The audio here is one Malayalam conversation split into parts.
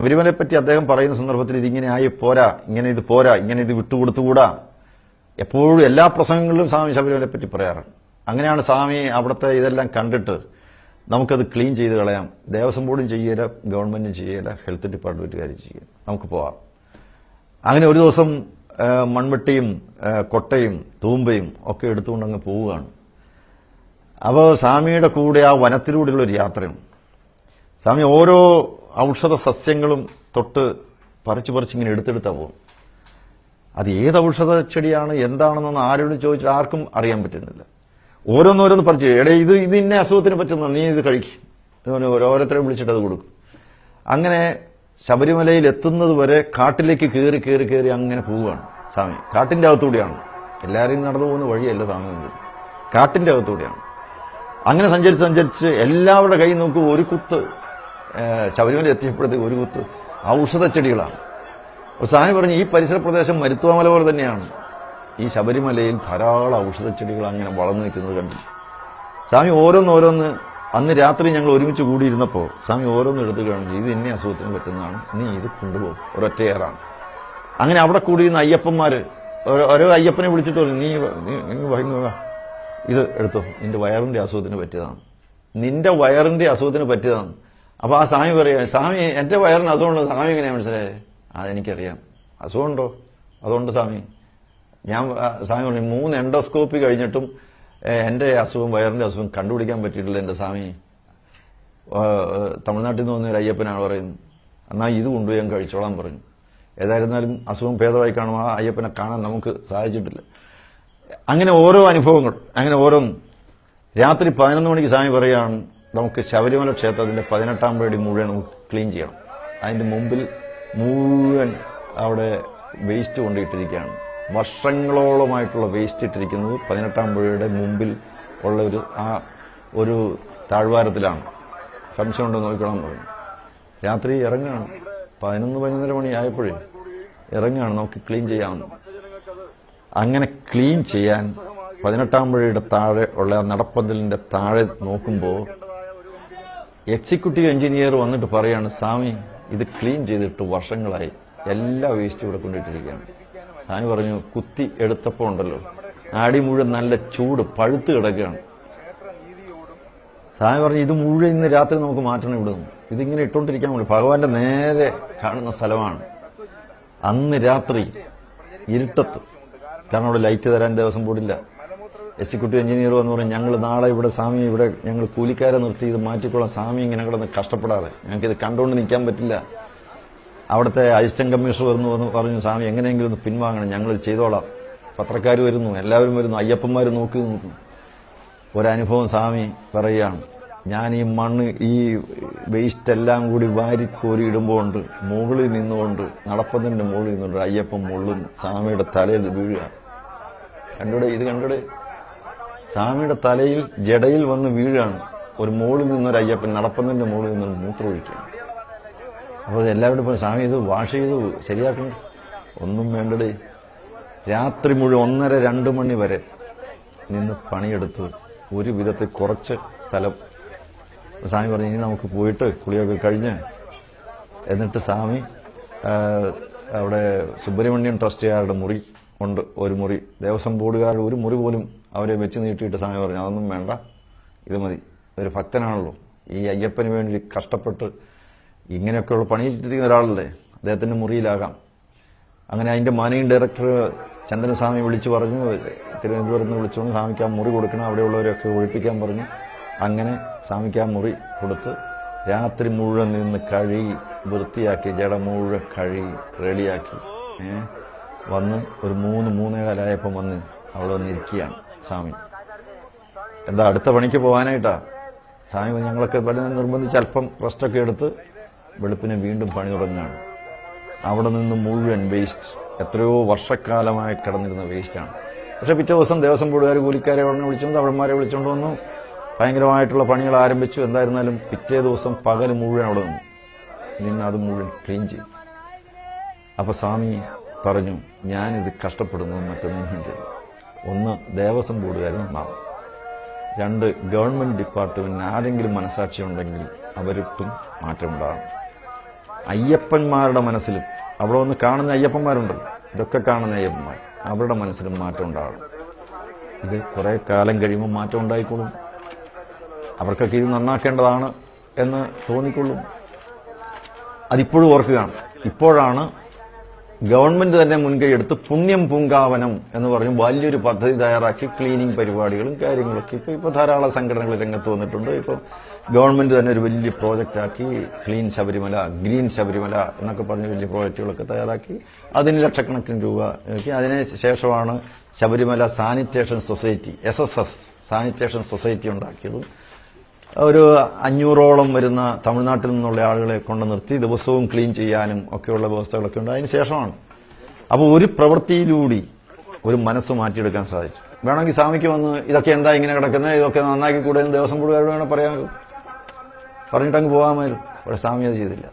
ശബരിമലയെ പറ്റി അദ്ദേഹം പറയുന്ന സന്ദർഭത്തിൽ ഇതിങ്ങനെ ആയി പോരാ ഇങ്ങനെ ഇത് പോരാ ഇങ്ങനെ ഇത് വിട്ടുകൊടുത്തുകൂടാ? എപ്പോഴും എല്ലാ പ്രസംഗങ്ങളിലും സ്വാമി ശബരിമലയെ പറ്റി പറയാറുണ്ട് അങ്ങനെയാണ് സ്വാമി അവിടുത്തെ ഇതെല്ലാം കണ്ടിട്ട് നമുക്കത് ക്ലീൻ ചെയ്ത് കളയാം. ദേവസ്വം ബോർഡും ചെയ്യല ഗവൺമെന്റും ചെയ്യല ഹെൽത്ത് ഡിപ്പാർട്ട്മെന്റുകാരും ചെയ്യല. നമുക്ക് പോവാം. അങ്ങനെ ഒരു ദിവസം മൺവെട്ടിയും കൊട്ടയും തൂമ്പയും ഒക്കെ എടുത്തുകൊണ്ട് അങ്ങ് പോവുകയാണ്. അപ്പോൾ സ്വാമിയുടെ കൂടെ ആ വനത്തിലൂടെയുള്ള ഒരു യാത്രയാണ് സ്വാമി ഓരോ ഔഷധ സസ്യങ്ങളും തൊട്ട് പറിച്ചു പറിച്ച് ഇങ്ങനെ എടുത്തെടുത്താ പോകും. അത് ഏത് ഔഷധ ചെടിയാണ് എന്താണെന്നൊന്ന് ആരോട് ചോദിച്ചാൽ ആർക്കും അറിയാൻ പറ്റുന്നില്ല. ഓരോന്നോരോന്ന് പറിച്ച് എടേ ഇത് ഇത് ഇന്ന അസുഖത്തിന് പറ്റുന്ന നീ ഇത് കഴിക്കും. ഓരോരുത്തരെ വിളിച്ചിട്ട് അത് കൊടുക്കും. അങ്ങനെ ശബരിമലയിൽ എത്തുന്നത് വരെ കാട്ടിലേക്ക് കയറി കയറി കയറി അങ്ങനെ പോവുകയാണ് സ്വാമി. കാട്ടിന്റെ അകത്തൂടെയാണ്. എല്ലാവരും നടന്നു പോകുന്ന വഴിയല്ല സ്വാമി കാട്ടിന്റെ കാട്ടിന്റെ അകത്തൂടെയാണ്. അങ്ങനെ സഞ്ചരിച്ച് സഞ്ചരിച്ച് എല്ലാവരുടെ കൈ നോക്കും ഒരു കുത്ത് ശബരിമല എത്തിയപ്പോഴത്തേക്ക് ഒരു കുത്ത് ഔഷധ ചെടികളാണ് സ്വാമി പറഞ്ഞു ഈ പരിസര പ്രദേശം മരുത്തുവാമല പോലെ തന്നെയാണ്. ഈ ശബരിമലയിൽ ധാരാളം ഔഷധ ചെടികൾ അങ്ങനെ വളർന്നു നിൽക്കുന്നത് കണ്ടു. സ്വാമി ഓരോന്നോരോന്ന് അന്ന് രാത്രി ഞങ്ങൾ ഒരുമിച്ച് കൂടിയിരുന്നപ്പോൾ സ്വാമി ഓരോന്ന് എടുത്ത് കാണിച്ചു ഇത് ഇന്ന അസുഖത്തിന് പറ്റുന്നതാണ് നീ ഇത് കൊണ്ടുപോകും ഒരൊറ്റയേറാണ്. അങ്ങനെ അവിടെ കൂടിയിരുന്ന അയ്യപ്പന്മാർ ഓരോ- അയ്യപ്പനെ വിളിച്ചിട്ട് നീ നീ- നീ വ- ഇത് എടുത്തോ നിന്റെ വയറിന്റെ അസുഖത്തിന് പറ്റിയതാണ് നിന്റെ വയറിന്റെ അസുഖത്തിന് പറ്റിയതാണ്. അപ്പൊ ആ സ്വാമി പറയാ സ്വാമി എന്റെ വയറിന് അസുഖമുണ്ട്? സ്വാമി എങ്ങനെയാ മനസ്സിലായത് അതെനിക്കറിയാം അസുഖമുണ്ടോ? അതുകൊണ്ട് സ്വാമി. ഞാൻ സ്വാമി പറഞ്ഞു മൂന്ന് എൻഡോസ്കോപ്പി കഴിഞ്ഞിട്ടും എന്റെ അസുഖം വയറിന്റെ അസുഖം കണ്ടുപിടിക്കാൻ പറ്റിയിട്ടില്ല എന്റെ സ്വാമി. തമിഴ്നാട്ടിൽ നിന്ന് വന്നൊരു അയ്യപ്പനാണ് പറയുന്നത്. എന്നാൽ ഇത് കൊണ്ടുപോയി ഞാൻ കഴിച്ചോളാം പറഞ്ഞു. ഏതായിരുന്നാലും അസുഖം ഭേദമായി കാണും. ആ അയ്യപ്പനെ കാണാൻ നമുക്ക് സാധിച്ചിട്ടില്ല. അങ്ങനെ ഓരോ അനുഭവങ്ങൾ അങ്ങനെ ഓരോന്നും. രാത്രി പതിനൊന്ന് മണിക്ക് സ്വാമി പറയുകയാണ് നമുക്ക് ശബരിമല ക്ഷേത്രത്തിന്റെ പതിനെട്ടാം പേടി മുഴുവൻ നമുക്ക് ക്ലീൻ ചെയ്യണം. അതിന്റെ മുമ്പിൽ മുഴുവൻ അവിടെ വേസ്റ്റ് കൊണ്ടിട്ടിരിക്കുകയാണ്. വർഷങ്ങളോളമായിട്ടുള്ള വേസ്റ്റ് ഇട്ടിരിക്കുന്നത് പതിനെട്ടാം പുഴയുടെ മുമ്പിൽ ഉള്ള ഒരു ആ ഒരു താഴ്വാരത്തിലാണ്. സംശയം ഉണ്ടോ നോക്കണം പറഞ്ഞു. രാത്രി ഇറങ്ങുകയാണ്. പതിനൊന്ന് പതിനൊന്നര മണി ആയപ്പോഴേ ഇറങ്ങുകയാണ്. നമുക്ക് ക്ലീൻ ചെയ്യാമെന്ന് അങ്ങനെ ക്ലീൻ ചെയ്യാൻ പതിനെട്ടാം പുഴയുടെ താഴെ ഉള്ള ആ നടപ്പന്തലിന്റെ താഴെ നോക്കുമ്പോൾ എക്സിക്യൂട്ടീവ് എഞ്ചിനീയർ വന്നിട്ട് പറയാണ് സ്വാമി ഇത് ക്ലീൻ ചെയ്തിട്ട് വർഷങ്ങളായി. എല്ലാ വേസ്റ്റും ഇവിടെ കൊണ്ടിട്ടിരിക്കുകയാണ്. സ്വാമി പറഞ്ഞു കുത്തി എടുത്തപ്പോൾ ഉണ്ടല്ലോ. ആടി മുഴുവൻ നല്ല ചൂട് പഴുത്ത് കിടക്കുകയാണ്. സ്വാമി പറഞ്ഞു ഇത് മുഴുവൻ ഇന്ന് രാത്രി നമുക്ക് മാറ്റണം ഇവിടെ നിന്ന്. ഇതിങ്ങനെ ഇട്ടുകൊണ്ടിരിക്കാൻ പോലും ഭഗവാന്റെ നേരെ കാണുന്ന സ്ഥലമാണ്. അന്ന് രാത്രി ഇരുട്ടത്ത്. കാരണം അവിടെ ലൈറ്റ് തരാൻ ദിവസം പോടില്ല എക്സിക്യൂട്ടീവ് എഞ്ചിനീയർ എന്ന് പറഞ്ഞ് ഞങ്ങൾ നാളെ ഇവിടെ സ്വാമി ഇവിടെ ഞങ്ങൾ കൂലിക്കാരെ നിർത്തി ഇത് മാറ്റിക്കൊള്ളാം സ്വാമി ഇങ്ങനെ കിടന്ന് കഷ്ടപ്പെടാതെ. ഞങ്ങൾക്ക് ഇത് കണ്ടുകൊണ്ട് നിൽക്കാൻ പറ്റില്ല. അവിടുത്തെ അസിസ്റ്റന്റ് കമ്മീഷണർ വരുന്നു എന്ന് പറഞ്ഞു സ്വാമി എങ്ങനെയെങ്കിലും ഒന്ന് പിൻവാങ്ങണം. ഞങ്ങൾ ചെയ്തോളാം. പത്രക്കാർ വരുന്നു എല്ലാവരും വരുന്നു. അയ്യപ്പന്മാർ നോക്കി നിൽക്കുന്നു. ഒരനുഭവം സ്വാമി പറയുകയാണ്. ഞാൻ ഈ മണ്ണ് ഈ വേസ്റ്റ് എല്ലാം കൂടി വാരിക്കോരി ഇടുമ്പോൾ ഉണ്ട് മുകളിൽ നിന്നുകൊണ്ട് നടപ്പതിന്റെ മുകളിൽ നിന്നുകൊണ്ട് അയ്യപ്പൻ മുള്ളുന്നു. സ്വാമിയുടെ തലയിൽ വീഴുക കണ്ടൂടെ ഇത് കണ്ടൂടെ? സ്വാമിയുടെ തലയിൽ ജടയിൽ വന്ന് വീഴാണ്. ഒരു മോളിൽ നിന്നൊരു അയ്യപ്പൻ നടപ്പതിന്റെ മുകളിൽ മൂത്ര മൂത്രമൊഴിക്കുകയാണ് അപ്പോൾ എല്ലാവരും പോലും സ്വാമി ഇത് വാഷ് ചെയ്തു ശരിയാക്കണം ഒന്നും വേണ്ടടേ. രാത്രി മുഴുവൻ ഒന്നര രണ്ട് മണി വരെ നിന്ന് പണിയെടുത്ത് ഒരു വിധത്തിൽ കുറച്ച് സ്ഥലം. സ്വാമി പറഞ്ഞു ഇനി നമുക്ക് പോയിട്ട് കുളിയൊക്കെ കഴിഞ്ഞ് എന്നിട്ട് സ്വാമി അവിടെ സുബ്രഹ്മണ്യം ട്രസ്റ്റുകാരുടെ മുറി ഉണ്ട്. ഒരു മുറി. ദേവസ്വം ബോർഡുകാരുടെ ഒരു മുറി പോലും അവരെ വെച്ച് നീട്ടിയിട്ട് സമയം പറഞ്ഞു അതൊന്നും വേണ്ട ഇത് മതി. ഒരു ഭക്തനാണല്ലോ. ഈ അയ്യപ്പന് വേണ്ടി കഷ്ടപ്പെട്ട് ഇങ്ങനെയൊക്കെയുള്ള പണിയിട്ടിരിക്കുന്ന ഒരാളല്ലേ? അദ്ദേഹത്തിന്റെ മുറിയിലാകാം. അങ്ങനെ അതിന്റെ മാനേജിങ് ഡയറക്ടർ ചന്ദനസ്വാമി വിളിച്ചു പറഞ്ഞു തിരുവനന്തപുരത്ത് നിന്ന് വിളിച്ചുകൊണ്ട് സ്വാമിക്ക് ആ മുറി കൊടുക്കണം അവിടെയുള്ളവരെയൊക്കെ ഒഴിപ്പിക്കാൻ പറഞ്ഞു. അങ്ങനെ സ്വാമിക്ക് ആ മുറി കൊടുത്ത് രാത്രി മുഴുവൻ നിന്ന് കഴുകി വൃത്തിയാക്കി ജട മുഴുവൻ കഴുകി റെഡിയാക്കി. വന്ന് ഒരു മൂന്ന് മൂന്നേകാലായപ്പം വന്ന് അവിടെ വന്നിരിക്കുകയാണ് സ്വാമി. എന്താ അടുത്ത പണിക്ക് പോകാനായിട്ടാ സ്വാമി ഞങ്ങളൊക്കെ പല നിർബന്ധിച്ച് അല്പം റെസ്റ്റൊക്കെ എടുത്ത് വെളുപ്പിനെ വീണ്ടും പണി തുടങ്ങുകയാണ്. അവിടെ നിന്ന് മുഴുവൻ വേസ്റ്റ് എത്രയോ വർഷക്കാലമായി കിടന്നിരുന്ന വേസ്റ്റാണ് പക്ഷെ പിറ്റേ ദിവസം ദേവസ്വം ബോർഡുകാർ കൂലിക്കാരെ ഉടനെ വിളിച്ചുകൊണ്ട് അവന്മാരെ വിളിച്ചുകൊണ്ട് വന്നു. ഭയങ്കരമായിട്ടുള്ള പണികൾ ആരംഭിച്ചു. എന്തായിരുന്നാലും പിറ്റേ ദിവസം പകൽ മുഴുവൻ അവിടെ നിന്നു. നിന്ന് അത് മുഴുവൻ ക്ലീൻ ചെയ്തു. അപ്പൊ സ്വാമി പറഞ്ഞു ഞാനിത് കഷ്ടപ്പെടുന്നത് മറ്റൊന്നും വേണ്ടി ഒന്ന് ദേവസ്വം ബോർഡുകാരും ഉണ്ടാവും രണ്ട് ഗവൺമെന്റ് ഡിപ്പാർട്ട്മെന്റിന് ആരെങ്കിലും മനസാക്ഷി ഉണ്ടെങ്കിൽ അവരിട്ടും മാറ്റമുണ്ടാകും അയ്യപ്പന്മാരുടെ മനസ്സിലും അവിടെ ഒന്ന് കാണുന്ന അയ്യപ്പന്മാരുണ്ടല്ലോ ഇതൊക്കെ കാണുന്ന അയ്യപ്പന്മാർ അവരുടെ മനസ്സിലും മാറ്റം ഉണ്ടാകണം. ഇത് കുറേ കാലം കഴിയുമ്പോൾ മാറ്റം ഉണ്ടായിക്കോളും. അവർക്കൊക്കെ ഇത് നന്നാക്കേണ്ടതാണ് എന്ന് തോന്നിക്കൊള്ളും. അതിപ്പോഴും ഓർക്കുകയാണ്. ഇപ്പോഴാണ് ഗവൺമെന്റ് തന്നെ മുൻകൈ എടുത്ത് പുണ്യം പൂങ്കാവനം എന്ന് പറഞ്ഞ് വലിയൊരു പദ്ധതി തയ്യാറാക്കി ക്ലീനിങ് പരിപാടികളും കാര്യങ്ങളൊക്കെ ഇപ്പൊ ഇപ്പൊ ധാരാളം സംഘടനകൾ രംഗത്ത് വന്നിട്ടുണ്ട്. ഇപ്പൊ ഗവൺമെന്റ് തന്നെ ഒരു വലിയ പ്രോജക്റ്റ് ആക്കി ക്ലീൻ ശബരിമല ഗ്രീൻ ശബരിമല എന്നൊക്കെ പറഞ്ഞ് വലിയ പ്രോജക്റ്റുകളൊക്കെ തയ്യാറാക്കി. അതിന് ലക്ഷക്കണക്കിന് രൂപ അതിന് ശേഷമാണ് Sabarimala sanitation society S S S sanitation society ഉണ്ടാക്കിയതും. ഒരു അഞ്ഞൂറോളം വരുന്ന തമിഴ്നാട്ടിൽ നിന്നുള്ള ആളുകളെ കൊണ്ട് നിർത്തി ദിവസവും ക്ലീൻ ചെയ്യാനും ഒക്കെയുള്ള വ്യവസ്ഥകളൊക്കെ ഉണ്ട്. അതിന് ശേഷമാണ്. അപ്പോൾ ഒരു പ്രവൃത്തിയിലൂടെ ഒരു മനസ്സ് മാറ്റിയെടുക്കാൻ സാധിച്ചു. വേണമെങ്കിൽ സ്വാമിക്ക് വന്ന് ഇതൊക്കെ എന്താ ഇങ്ങനെ കിടക്കുന്നത്? ഇതൊക്കെ നന്നാക്കി കൂടെ ദിവസം ബോർഡുകാരോട് വേണം പറയാൻ പറഞ്ഞിട്ടങ്ങ് പോകാമായിരുന്നു. പക്ഷെ സ്വാമി അത് ചെയ്തില്ല.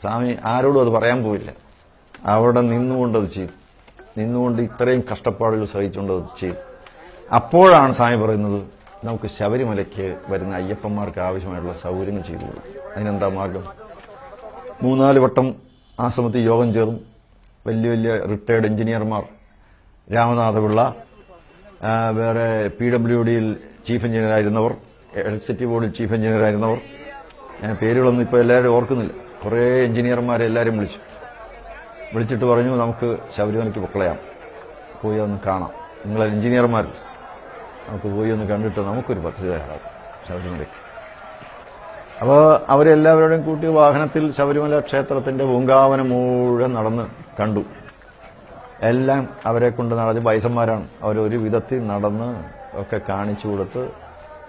സ്വാമി ആരോടും അത് പറയാൻ പോയില്ല. അവിടെ നിന്നുകൊണ്ട് അത് ചെയ്തു. നിന്നുകൊണ്ട് ഇത്രയും കഷ്ടപ്പാടുകൾ സഹിച്ചുകൊണ്ട് അത് ചെയ്തു. അപ്പോഴാണ് സ്വാമി പറയുന്നത് നമുക്ക് ശബരിമലയ്ക്ക് വരുന്ന അയ്യപ്പന്മാർക്ക് ആവശ്യമായിട്ടുള്ള സൗകര്യങ്ങൾ ചെയ്തു അതിനെന്താ മാർഗം? മൂന്നാൽ വട്ടം ആശ്രമത്തിൽ യോഗം ചേർന്നു. വലിയ വലിയ റിട്ടയർഡ് എഞ്ചിനീയർമാർ രാമനാഥപിള്ള വേറെ പി ഡബ്ല്യു ഡിയിൽ ചീഫ് എഞ്ചിനീയറായിരുന്നവർ ഇലക്ട്രിസിറ്റി ബോർഡിൽ ചീഫ് എഞ്ചിനീയറായിരുന്നവർ ഞാൻ പേരുകളൊന്നും ഇപ്പോൾ എല്ലാവരും ഓർക്കുന്നില്ല. കുറേ എഞ്ചിനീയർമാരെ എല്ലാവരും വിളിച്ചു. വിളിച്ചിട്ട് പറഞ്ഞു നമുക്ക് ശബരിമലയ്ക്ക് പൊക്കളയാം. പോയി ഒന്ന് കാണാം. നിങ്ങൾ എഞ്ചിനീയർമാർ നമുക്ക് പോയി ഒന്ന് കണ്ടിട്ട് നമുക്കൊരു പദ്ധതി തയ്യാറാക്കാം ശബരിമലയ്ക്ക്. അപ്പോൾ അവരെല്ലാവരോടും കൂട്ടി വാഹനത്തിൽ ശബരിമല ക്ഷേത്രത്തിന്റെ പൂങ്കാവനം മുഴുവൻ നടന്ന് കണ്ടു. എല്ലാം അവരെ കൊണ്ട് നടത്തി വയസ്സന്മാരാണ് അവരൊരു വിധത്തിൽ നടന്ന് ഒക്കെ കാണിച്ചു കൊടുത്ത്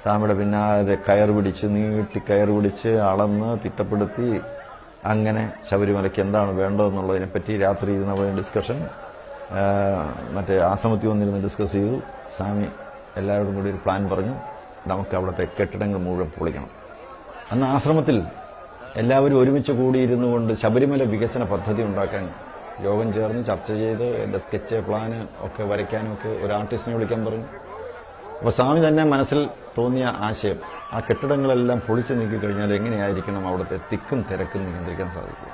സ്വാമിയുടെ പിന്നാലെ കയർ പിടിച്ച് നീട്ടി കയർ പിടിച്ച് അളന്ന് തിട്ടപ്പെടുത്തി അങ്ങനെ ശബരിമലയ്ക്ക് എന്താണ് വേണ്ടതെന്നുള്ളതിനെപ്പറ്റി രാത്രി ഇരുന്ന ഡിസ്കഷൻ മറ്റേ ആശ്രമത്തിൽ വന്നിരുന്ന് ഡിസ്കസ് ചെയ്തു. സ്വാമി എല്ലാവരോടും കൂടി ഒരു പ്ലാൻ പറഞ്ഞു. നമുക്ക് അവിടുത്തെ കെട്ടിടങ്ങൾ മുഴുവൻ പൊളിക്കണം. അന്ന് ആശ്രമത്തിൽ എല്ലാവരും ഒരുമിച്ച് കൂടിയിരുന്നു കൊണ്ട് ശബരിമല വികസന പദ്ധതി ഉണ്ടാക്കാൻ യോഗം ചേർന്ന് ചർച്ച ചെയ്ത് എന്റെ സ്കെച്ച് പ്ലാന് ഒക്കെ വരയ്ക്കാനൊക്കെ ഒരു ആർട്ടിസ്റ്റിനെ വിളിക്കാൻ പറഞ്ഞു. അപ്പോൾ സ്വാമി തന്നെ മനസ്സിൽ തോന്നിയ ആശയം ആ കെട്ടിടങ്ങളെല്ലാം പൊളിച്ചു നീക്കി കഴിഞ്ഞാൽ എങ്ങനെയായിരിക്കണം അവിടുത്തെ തിക്കും തിരക്കും നിയന്ത്രിക്കാൻ സാധിക്കുക?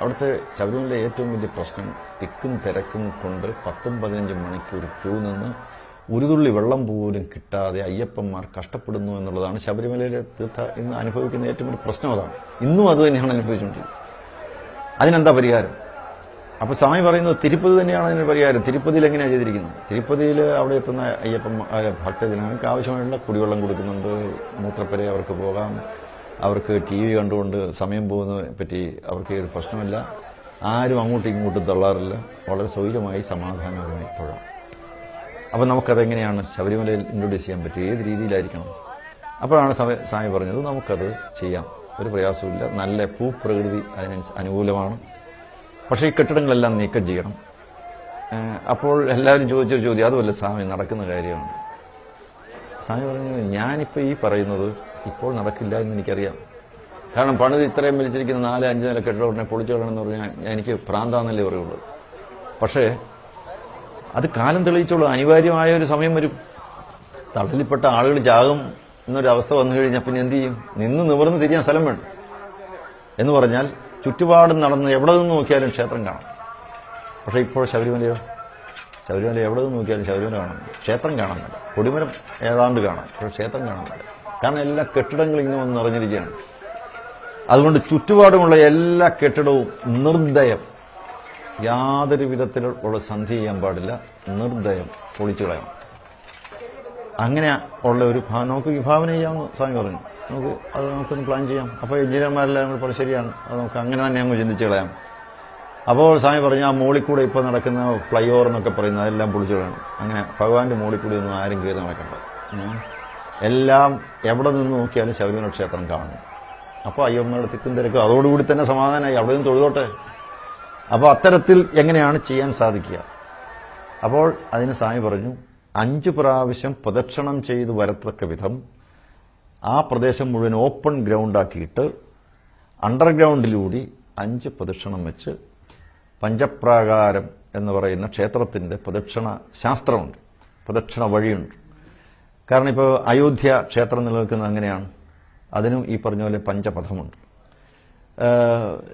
അവിടുത്തെ ശബരിമല ഏറ്റവും വലിയ പ്രശ്നം തിക്കും തിരക്കും കൊണ്ട് പത്തും പതിനഞ്ചും മണിക്കൂർ ക്യൂ നിന്ന് ഒരു തുള്ളി വെള്ളം പോലും കിട്ടാതെ അയ്യപ്പന്മാർ കഷ്ടപ്പെടുന്നു എന്നുള്ളതാണ് ശബരിമലയിലെ തീർത്ഥ ഇന്ന് അനുഭവിക്കുന്ന ഏറ്റവും വലിയ പ്രശ്നം അതാണ്. ഇന്നും അത് തന്നെയാണ് അനുഭവിച്ചുകൊണ്ടിരിക്കുന്നത്. അതിനെന്താ പരിഹാരം? അപ്പോൾ സ്വാമി പറയുന്നത് തിരുപ്പതി തന്നെയാണ് അതിന് പരിഹാരം. തിരുപ്പതിയിൽ എങ്ങനെയാണ് ചെയ്തിരിക്കുന്നത്? തിരുപ്പതിയിൽ അവിടെ എത്തുന്ന അയ്യപ്പൻ ഭക്തജനങ്ങൾക്ക് ആവശ്യമായുള്ള കുടിവെള്ളം കൊടുക്കുന്നുണ്ട്. മൂത്രപ്പരെ അവർക്ക് പോകാം. അവർക്ക് ടി വി കണ്ടുകൊണ്ട് സമയം പോകുന്നതിനെ പറ്റി അവർക്ക് ഒരു പ്രശ്നമില്ല. ആരും അങ്ങോട്ടും ഇങ്ങോട്ടും തള്ളാറില്ല. വളരെ സൗകര്യമായി സമാധാനപരമായി തൊഴാം. അപ്പം നമുക്കതെങ്ങനെയാണ് ശബരിമലയിൽ ഇൻട്രൊഡ്യൂസ് ചെയ്യാൻ പറ്റും ഏത് രീതിയിലായിരിക്കണം? അപ്പോഴാണ് സമയ സ്വാമി പറഞ്ഞത് നമുക്കത് ചെയ്യാം. ഒരു പ്രയാസമില്ല നല്ല ഭൂപ്രകൃതി അതിനനുസ അനുകൂലമാണ്. പക്ഷേ ഈ കെട്ടിടങ്ങളെല്ലാം നീക്കം ചെയ്യണം. അപ്പോൾ എല്ലാവരും ചോദിച്ചൊരു ചോദ്യം അതുമല്ല സ്വാമി നടക്കുന്ന കാര്യമാണ്. സ്വാമി പറഞ്ഞു ഞാനിപ്പോൾ ഈ പറയുന്നത് ഇപ്പോൾ നടക്കില്ല എന്ന് എനിക്കറിയാം. കാരണം പണിത് ഇത്രയും വലിച്ചിരിക്കുന്ന നാല് അഞ്ച് നില കെട്ടിടം ഉടനെ പൊളിച്ചു കളയണമെന്ന് പറഞ്ഞാൽ എനിക്ക് പ്രാന്താന്നല്ലേ പറയുള്ളൂ. പക്ഷേ അത് കാലം തെളിയിച്ചോളൂ. അനിവാര്യമായ ഒരു സമയം വരും. തടലിൽപ്പെട്ട ആളുകൾ ചാകും എന്നൊരു അവസ്ഥ വന്നു കഴിഞ്ഞാൽ പിന്നെ എന്ത് ചെയ്യും? നിന്ന് നിവർന്ന് തിരിയാൻ സ്ഥലം വേണം. എന്ന് പറഞ്ഞാൽ ചുറ്റുപാടും നടന്ന് എവിടെ നിന്ന് നോക്കിയാലും ക്ഷേത്രം കാണാം. പക്ഷെ ഇപ്പോൾ ശബരിമലയോ? ശബരിമല എവിടെ നിന്ന് നോക്കിയാലും ശബരിമല കാണും. ക്ഷേത്രം കാണാൻ കൊടിമരം ഏതാണ്ട് കാണാം. പക്ഷെ ക്ഷേത്രം കാണാൻ കാരണം എല്ലാ കെട്ടിടങ്ങളും ഇങ്ങനെ വന്ന് നിറഞ്ഞിരിക്കുകയാണ്. അതുകൊണ്ട് ചുറ്റുപാടുമുള്ള എല്ലാ കെട്ടിടവും നിർദ്ദയം. യാതൊരു വിധത്തിലുള്ള സന്ധി ചെയ്യാൻ പാടില്ല. നിർദ്ദയം പൊളിച്ചു കളയണം. അങ്ങനെ ഉള്ള ഒരു നമുക്ക് വിഭാവന ചെയ്യാമെന്ന് സ്വാമി പറഞ്ഞു. നമുക്ക് അത് നമുക്കൊന്ന് പ്ലാൻ ചെയ്യാം. അപ്പോൾ എഞ്ചിനീയർമാരെല്ലാം കൂടെ പറഞ്ഞു ശരിയാണ്. അത് നമുക്ക് അങ്ങനെ തന്നെ അങ്ങ് ചിന്തിച്ചു കളയാം. അപ്പോൾ സ്വാമി പറഞ്ഞു ആ മോളിൽ കൂടെ ഇപ്പോൾ നടക്കുന്ന ഫ്ലൈ ഓവർ എന്നൊക്കെ പറയുന്നത് അതെല്ലാം പൊളിച്ചു കളയണം. അങ്ങനെ ഭഗവാന്റെ മോളിൽ ഒന്നും ആരും കയറി നടക്കണ്ട. എല്ലാം എവിടെ നിന്ന് നോക്കിയാലും ശബരിമല ക്ഷേത്രം കാണും. അപ്പോൾ അയ്യമ്മയുടെ തിക്കും തിരക്കും അതോടുകൂടി തന്നെ സമാധാനമായി. അവിടെ നിന്ന് തൊഴുതോട്ടെ. അപ്പോൾ അത്തരത്തിൽ എങ്ങനെയാണ് ചെയ്യാൻ സാധിക്കുക? അപ്പോൾ അതിന് സ്വാമി പറഞ്ഞു അഞ്ച് പ്രാവശ്യം പ്രദക്ഷിണം ചെയ്ത് വരത്തക്ക വിധം ആ പ്രദേശം മുഴുവൻ ഓപ്പൺ ഗ്രൗണ്ടാക്കിയിട്ട് അണ്ടർഗ്രൗണ്ടിലൂടി അഞ്ച് പ്രദക്ഷിണം വെച്ച് പഞ്ചപ്രാകാരം എന്ന് പറയുന്ന ക്ഷേത്രത്തിന്റെ പ്രദക്ഷിണ ശാസ്ത്രമുണ്ട്. പ്രദക്ഷിണ വഴിയുണ്ട്. കാരണം ഇപ്പോൾ അയോധ്യ ക്ഷേത്രം നിലനിൽക്കുന്നത് അങ്ങനെയാണ്. അതിനും ഈ പറഞ്ഞ പോലെ പഞ്ചപഥമുണ്ട്.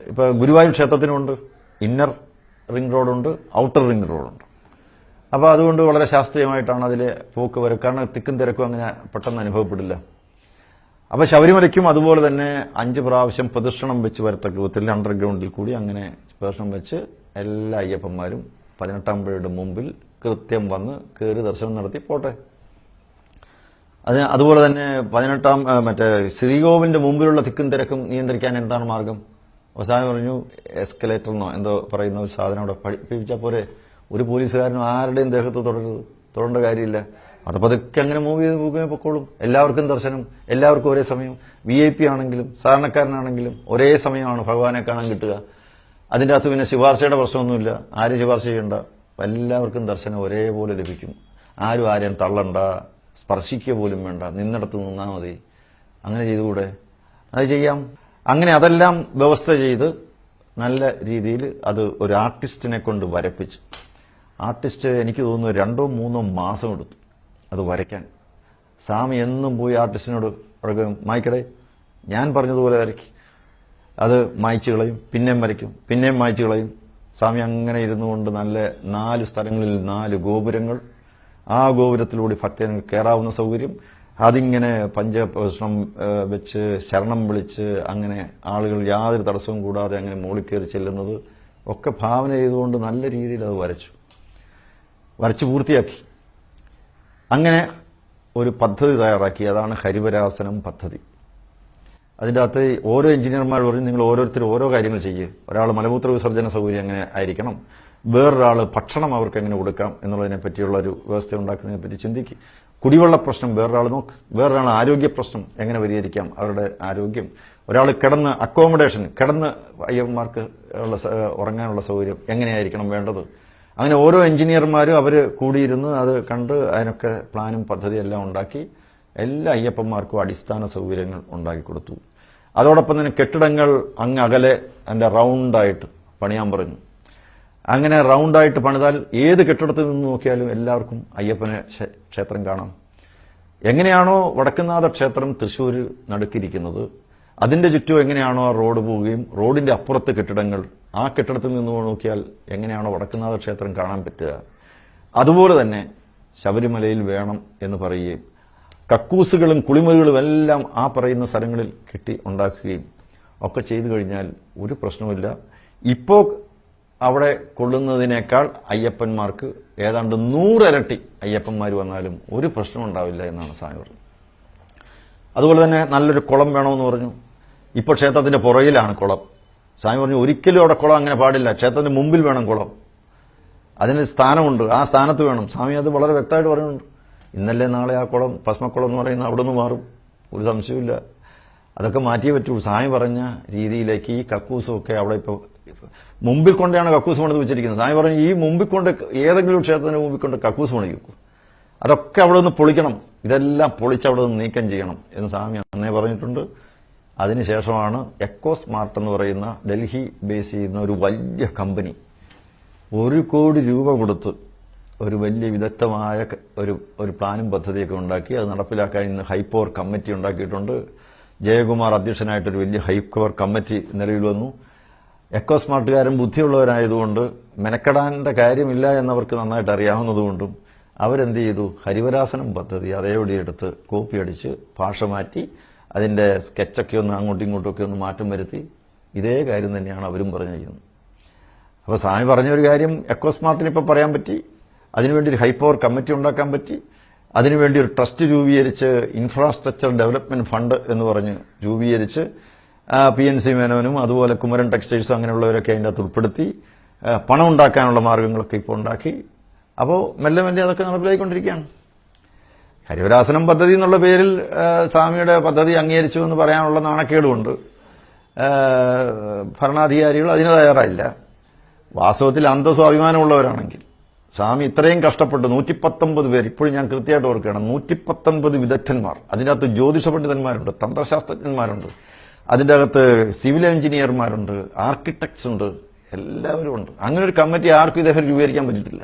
ഇപ്പോൾ ഗുരുവായൂർ ക്ഷേത്രത്തിനുണ്ട് ഇന്നർ റിംഗ് റോഡുണ്ട് ഔട്ടർ റിംഗ് റോഡുണ്ട്. അപ്പോൾ അതുകൊണ്ട് വളരെ ശാസ്ത്രീയമായിട്ടാണ് അതിലെ പോക്ക് വരും കാരണം തിക്കും തിരക്കും അങ്ങനെ പെട്ടെന്ന് അനുഭവപ്പെടില്ല. അപ്പോൾ ശബരിമലയ്ക്കും അതുപോലെ തന്നെ അഞ്ച് പ്രാവശ്യം പ്രദക്ഷിണം വെച്ച് വരത്തക്ക രൂപത്തിൽ അണ്ടർഗ്രൗണ്ടിൽ കൂടി അങ്ങനെ പ്രദക്ഷിണം വെച്ച് എല്ലാ അയ്യപ്പന്മാരും പതിനെട്ടാം പുഴയുടെ മുമ്പിൽ കൃത്യം വന്ന് കയറി ദർശനം നടത്തി പോട്ടെ. അത് അതുപോലെ തന്നെ പതിനെട്ടാം മറ്റേ ശ്രീകോവിലിന്റെ മുമ്പിലുള്ള തിക്കും തിരക്കും നിയന്ത്രിക്കാൻ എന്താണ് മാർഗം? അവസാനം പറഞ്ഞു എസ്കലേറ്റർ എന്നോ എന്തോ പറയുന്ന ഒരു സാധനം അവിടെ പഠിപ്പിച്ചാൽ പോരെ. ഒരു പോലീസുകാരനും ആരുടെയും ദേഹത്ത് തുടരരുത് തൊടേണ്ട കാര്യമില്ല. അത് പതുക്കെ അങ്ങനെ മൂവ് ചെയ്ത് മൂവ് പൊക്കോളും. എല്ലാവർക്കും ദർശനം എല്ലാവർക്കും ഒരേ സമയം. വി ഐ പി ആണെങ്കിലും സാധാരണക്കാരനാണെങ്കിലും ഒരേ സമയമാണ് ഭഗവാനെ കാണാൻ കിട്ടുക. അതിന്റെ അകത്ത് പിന്നെ ശുപാർശയുടെ പ്രശ്നമൊന്നുമില്ല. ആരും ശുപാർശ ചെയ്യണ്ട? എല്ലാവർക്കും ദർശനം ഒരേപോലെ ലഭിക്കും. ആരും ആരെയും തള്ളണ്ട. സ്പർശിക്കുക പോലും വേണ്ട. നിന്നിടത്ത് നിന്നാൽ മതി. അങ്ങനെ ചെയ്തുകൂടെ? അത് ചെയ്യാം. അങ്ങനെ അതെല്ലാം വ്യവസ്ഥ ചെയ്ത് നല്ല രീതിയിൽ അത് ഒരു ആർട്ടിസ്റ്റിനെ കൊണ്ട് വരപ്പിച്ച്. ആർട്ടിസ്റ്റ് എനിക്ക് തോന്നുന്നു രണ്ടോ മൂന്നോ മാസം എടുത്തു അത് വരയ്ക്കാൻ. സാമി എന്നും പോയി ആർട്ടിസ്റ്റിനോട് മായ്ക്കടേ ഞാൻ പറഞ്ഞതുപോലെ വരയ്ക്ക്. അത് മായ്ച്ചു കളയും പിന്നെയും വരയ്ക്കും പിന്നെയും മായ്ച്ചു കളയും. സ്വാമി അങ്ങനെ ഇരുന്നു കൊണ്ട് നല്ല നാല് സ്ഥലങ്ങളിൽ നാല് ഗോപുരങ്ങൾ. ആ ഗോപുരത്തിലൂടെ ഭക്തന് കയറാവുന്ന സൗകര്യം അതിങ്ങനെ പഞ്ചപ്രശ്നം വെച്ച് ശരണം വിളിച്ച് അങ്ങനെ ആളുകൾ യാതൊരു തടസ്സവും കൂടാതെ അങ്ങനെ മുകളിൽ കയറി ചെല്ലുന്നത് ഒക്കെ ഭാവന ചെയ്തുകൊണ്ട് നല്ല രീതിയിൽ അത് വരച്ചു. വരച്ച് പൂർത്തിയാക്കി. അങ്ങനെ ഒരു പദ്ധതി തയ്യാറാക്കി. അതാണ് ഹരിവരാസനം പദ്ധതി. അതിന്റെ അകത്ത് ഓരോ എഞ്ചിനീയർമാർ പറഞ്ഞു നിങ്ങൾ ഓരോരുത്തരും ഓരോ കാര്യങ്ങൾ ചെയ്യുക ഒരാൾ മലമൂത്ര വിസർജന സൗകര്യം എങ്ങനെ ആയിരിക്കണം? വേറൊരാൾ ഭക്ഷണം അവർക്ക് എങ്ങനെ കൊടുക്കാം? എന്നുള്ളതിനെ പറ്റിയുള്ള ഒരു വ്യവസ്ഥ ഉണ്ടാക്കുന്നതിനെ പറ്റി ചിന്തിക്കുക കുടിവെള്ള പ്രശ്നം വേറൊരാൾ നോക്ക്. വേറൊരാൾ ആരോഗ്യ പ്രശ്നം എങ്ങനെ പരിഹരിക്കാം? അവരുടെ ആരോഗ്യം. ഒരാൾ കിടന്ന് അക്കോമഡേഷൻ കിടന്ന് അയ്യന്മാർക്ക് ഉള്ള ഉറങ്ങാനുള്ള സൗകര്യം എങ്ങനെയായിരിക്കണം വേണ്ടത്? അങ്ങനെ ഓരോ എഞ്ചിനീയർമാരും അവർ കൂടിയിരുന്ന് അത് കണ്ട് അതിനൊക്കെ പ്ലാനും പദ്ധതിയും എല്ലാം ഉണ്ടാക്കി എല്ലാ അയ്യപ്പന്മാർക്കും അടിസ്ഥാന സൗകര്യങ്ങൾ ഉണ്ടാക്കി കൊടുത്തു. അതോടൊപ്പം തന്നെ കെട്ടിടങ്ങൾ അങ്ങ് അകലെ അതിന്റെ റൗണ്ടായിട്ട് പണിയാൻ പറഞ്ഞു. അങ്ങനെ റൗണ്ടായിട്ട് പണിതാൽ ഏത് കെട്ടിടത്തിൽ നിന്ന് നോക്കിയാലും എല്ലാവർക്കും അയ്യപ്പനെ ക്ഷേത്രം കാണാം. എങ്ങനെയാണോ വടക്കുന്നാഥ ക്ഷേത്രം തൃശ്ശൂർ നടുക്കിരിക്കുന്നത് അതിന്റെ ചുറ്റും എങ്ങനെയാണോ ആ റോഡ് പോവുകയും റോഡിന്റെ അപ്പുറത്ത് കെട്ടിടങ്ങൾ ആ കെട്ടിടത്തിൽ നിന്ന് നോക്കിയാൽ എങ്ങനെയാണോ വടക്കുന്നാഥ ക്ഷേത്രം കാണാൻ പറ്റുക. അതുപോലെ തന്നെ ശബരിമലയിൽ വേണം എന്ന് പറയുകയും കക്കൂസുകളും കുളിമുറികളും എല്ലാം ആ പറയുന്ന സ്ഥലങ്ങളിൽ കെട്ടി ഉണ്ടാക്കുകയും ഒക്കെ ചെയ്തു കഴിഞ്ഞാൽ ഒരു പ്രശ്നവുമില്ല. ഇപ്പോൾ അവിടെ കൊള്ളുന്നതിനേക്കാൾ അയ്യപ്പന്മാർക്ക് ഏതാണ്ട് നൂറിരട്ടി അയ്യപ്പന്മാർ വന്നാലും ഒരു പ്രശ്നം ഉണ്ടാവില്ല എന്നാണ് സ്വാമി പറഞ്ഞത് അതുപോലെ തന്നെ നല്ലൊരു കുളം വേണമെന്ന് പറഞ്ഞു. ഇപ്പോൾ ക്ഷേത്രത്തിന്റെ പുറകിലാണ് കുളം. സ്വാമി പറഞ്ഞു ഒരിക്കലും അവിടെ കുളം അങ്ങനെ പാടില്ല. ക്ഷേത്രത്തിന്റെ മുമ്പിൽ വേണം കുളം. അതിന് സ്ഥാനമുണ്ട്. ആ സ്ഥാനത്ത് വേണം. സ്വാമി അത് വളരെ വ്യക്തമായിട്ട് പറയുന്നുണ്ട്. ഇന്നല്ലേ നാളെ ആ കുളം ഭസ്മക്കുളം എന്ന് പറയുന്നത് അവിടെ നിന്ന് മാറും. ഒരു സംശയമില്ല അതൊക്കെ മാറ്റിയേ പറ്റൂ. സ്വാമി പറഞ്ഞ രീതിയിലേക്ക് ഈ കക്കൂസൊക്കെ അവിടെ ഇപ്പോൾ മുമ്പിൽ കൊണ്ടാണ് കക്കൂസ് പണിത് വെച്ചിരിക്കുന്നത്. സ്വാമി പറഞ്ഞു ഈ മുമ്പിൽ കൊണ്ട് ഏതെങ്കിലും ക്ഷേത്രത്തിന് മുമ്പിൽ കൊണ്ട് കക്കൂസ് പണി വെക്കും അതൊക്കെ അവിടെ നിന്ന് പൊളിക്കണം. ഇതെല്ലാം പൊളിച്ച് അവിടെ നിന്ന് നീക്കം ചെയ്യണം എന്ന് സ്വാമി അന്നേ പറഞ്ഞിട്ടുണ്ട്. അതിനുശേഷമാണ് എക്കോ സ്മാർട്ട് എന്ന് പറയുന്ന ഡൽഹി ബേസ് ചെയ്യുന്ന ഒരു വലിയ കമ്പനി ഒരു കോടി രൂപ കൊടുത്ത് ഒരു വലിയ വിദഗ്ധമായ ഒരു ഒരു പ്ലാനും പദ്ധതിയൊക്കെ ഉണ്ടാക്കി. അത് നടപ്പിലാക്കാൻ ഇന്ന് ഹൈപ്പവർ കമ്മിറ്റി ഉണ്ടാക്കിയിട്ടുണ്ട്. ജയകുമാർ അധ്യക്ഷനായിട്ടൊരു വലിയ ഹൈപ്പവർ കമ്മിറ്റി നിലവിൽ വന്നു. എക്കോ സ്മാർട്ടുകാരൻ ബുദ്ധിയുള്ളവരായതുകൊണ്ട് മെനക്കെടാന്റെ കാര്യമില്ല എന്നവർക്ക് നന്നായിട്ട് അറിയാവുന്നതുകൊണ്ടും അവരെന്ത് ചെയ്തു? ഹരിവരാസനം പദ്ധതി അതേപടി എടുത്ത് കോപ്പി അടിച്ച് ഭാഷ മാറ്റി അതിന്റെ സ്കെച്ചൊക്കെ ഒന്ന് അങ്ങോട്ടും ഒക്കെ ഒന്ന് മാറ്റം വരുത്തി ഇതേ കാര്യം തന്നെയാണ് അവരും പറഞ്ഞിരിക്കുന്നത് അപ്പോൾ സ്വാമി പറഞ്ഞൊരു കാര്യം എക്കോ സ്മാർട്ടിന് ഇപ്പോൾ പറയാൻ പറ്റി. അതിനുവേണ്ടി ഒരു ഹൈപ്പവർ കമ്മിറ്റി ഉണ്ടാക്കാൻ പറ്റി. അതിനുവേണ്ടി ഒരു ട്രസ്റ്റ് രൂപീകരിച്ച് ഇൻഫ്രാസ്ട്രക്ചർ ഡെവലപ്മെന്റ് ഫണ്ട് എന്ന് പറഞ്ഞ് രൂപീകരിച്ച് പി എൻ സി മേനോനും അതുപോലെ കുമരൻ ടെക്സ്റ്റൈൽസും അങ്ങനെയുള്ളവരൊക്കെ അതിന്റെ അകത്ത് ഉൾപ്പെടുത്തി പണം ഉണ്ടാക്കാനുള്ള മാർഗങ്ങളൊക്കെ ഇപ്പോൾ ഉണ്ടാക്കി. അപ്പോൾ മെല്ലെ മെല്ലെ അതൊക്കെ നടപ്പിലായിക്കൊണ്ടിരിക്കുകയാണ്. ഹരിവരാസനം പദ്ധതി എന്നുള്ള പേരിൽ സ്വാമിയുടെ പദ്ധതി അംഗീകരിച്ചു എന്ന് പറയാനുള്ള നാണക്കേടുമുണ്ട്. ഭരണാധികാരികൾ അതിന് തയ്യാറായില്ല. വാസ്തവത്തിൽ അന്തസ്വാഭിമാനമുള്ളവരാണെങ്കിൽ സ്വാമി ഇത്രയും കഷ്ടപ്പെട്ട് നൂറ്റിപ്പത്തൊമ്പത് പേർ ഇപ്പോഴും ഞാൻ കൃത്യമായിട്ട് ഓർക്കുകയാണ് നൂറ്റിപ്പത്തൊമ്പത് വിദഗ്ധന്മാർ അതിനകത്ത് ജ്യോതിഷ പണ്ഡിതന്മാരുണ്ട് തന്ത്രശാസ്ത്രജ്ഞന്മാരുണ്ട് അതിന്റെ അകത്ത് സിവിൽ എഞ്ചിനീയർമാരുണ്ട് ആർക്കിടെക്ട്സ് ഉണ്ട് എല്ലാവരും ഉണ്ട്. അങ്ങനെ ഒരു കമ്മിറ്റി ആർക്കും ഇദ്ദേഹം രൂപീകരിക്കാൻ പറ്റിയിട്ടില്ല.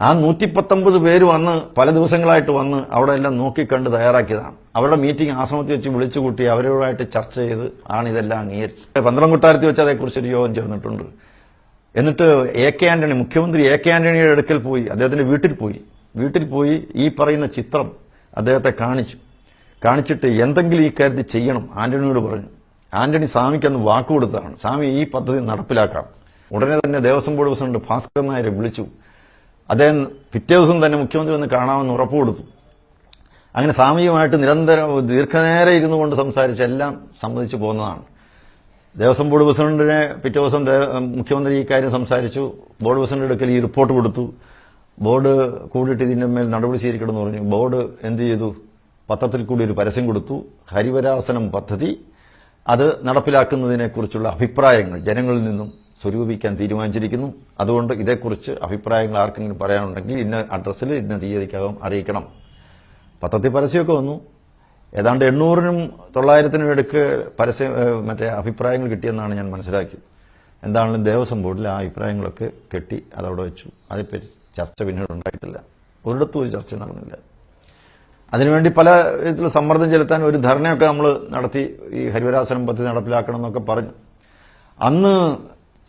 ആ നൂറ്റിപ്പത്തൊമ്പത് പേര് വന്ന് പല ദിവസങ്ങളായിട്ട് വന്ന് അവിടെ എല്ലാം നോക്കിക്കണ്ട് തയ്യാറാക്കിയതാണ്. അവരുടെ മീറ്റിംഗ് ആശ്രമത്തിൽ വെച്ച് വിളിച്ചു കൂട്ടി അവരോടായിട്ട് ചർച്ച ചെയ്ത് ആണ് ഇതെല്ലാം അംഗീകരിച്ചത്. പന്ത്രണ്ടായിരത്തി വെച്ച് അതേക്കുറിച്ച് ഒരു യോഗം ചേർന്നിട്ടുണ്ട്. എന്നിട്ട് എ കെ ആന്റണി മുഖ്യമന്ത്രി എ കെ ആന്റണിയുടെ അടുക്കൽ പോയി അദ്ദേഹത്തിന്റെ വീട്ടിൽ പോയി. വീട്ടിൽ പോയി ഈ പറയുന്ന ചിത്രം അദ്ദേഹത്തെ കാണിച്ചു. കാണിച്ചിട്ട് എന്തെങ്കിലും ഈ കാര്യത്തിൽ ചെയ്യണം ആന്റണിയോട് പറഞ്ഞു. ആന്റണി സ്വാമിക്ക് അന്ന് വാക്കുകൊടുത്തതാണ് സ്വാമി ഈ പദ്ധതി നടപ്പിലാക്കാം. ഉടനെ തന്നെ ദേവസ്വം ബോർഡ് പ്രസിഡന്റ് ഭാസ്കർ നായരെ വിളിച്ചു. അദ്ദേഹം പിറ്റേ ദിവസം തന്നെ മുഖ്യമന്ത്രി വന്ന് കാണാമെന്ന് ഉറപ്പ് കൊടുത്തു. അങ്ങനെ സ്വാമിയുമായിട്ട് നിരന്തരം ദീർഘനേരം ഇരുന്നു കൊണ്ട് സംസാരിച്ച് എല്ലാം സമ്മതിച്ചു പോകുന്നതാണ് ദേവസ്വം ബോർഡ് പ്രസിഡന്റിനെ പിറ്റേ ദിവസം മുഖ്യമന്ത്രി ഈ കാര്യം സംസാരിച്ചു. ബോർഡ് പ്രസിഡന്റ് എടുക്കൽ ഈ റിപ്പോർട്ട് കൊടുത്തു. ബോർഡ് കൂടിയിട്ട് ഇതിന്റെ മേൽ നടപടി സ്വീകരിക്കണമെന്ന് പറഞ്ഞു. ബോർഡ് എന്ത് ചെയ്തു? പത്രത്തിൽ കൂടി ഒരു പരസ്യം കൊടുത്തു. ഹരിവരാസനം പദ്ധതി അത് നടപ്പിലാക്കുന്നതിനെക്കുറിച്ചുള്ള അഭിപ്രായങ്ങൾ ജനങ്ങളിൽ നിന്നും സ്വരൂപിക്കാൻ തീരുമാനിച്ചിരിക്കുന്നു. അതുകൊണ്ട് ഇതേക്കുറിച്ച് അഭിപ്രായങ്ങൾ ആർക്കെങ്കിലും പറയാനുണ്ടെങ്കിൽ ഇന്ന അഡ്രസ്സിൽ ഇന്ന തീയതിക്കകം അറിയിക്കണം. പത്രത്തിൽ പരസ്യമൊക്കെ വന്നു. ഏതാണ്ട് എണ്ണൂറിനും തൊള്ളായിരത്തിനും ഇടയ്ക്ക് പരസ്യം മറ്റേ അഭിപ്രായങ്ങൾ കിട്ടിയെന്നാണ് ഞാൻ മനസ്സിലാക്കി. എന്താണെങ്കിലും ദേവസ്വം ബോർഡിൽ ആ അഭിപ്രായങ്ങളൊക്കെ കെട്ടി അതവിടെ വെച്ചു. അതേപ്പറ്റി ചർച്ച പിന്നീട് ഉണ്ടായിട്ടില്ല. ഒരിടത്തും ഒരു ചർച്ച നടന്നില്ല. അതിനുവേണ്ടി പല വിധത്തിലുള്ള സമ്മർദ്ദം ചെലുത്താൻ ഒരു ധർണയൊക്കെ നമ്മൾ നടത്തി ഈ ഹരിവരാസനം പദ്ധതി നടപ്പിലാക്കണം എന്നൊക്കെ പറഞ്ഞു. അന്ന്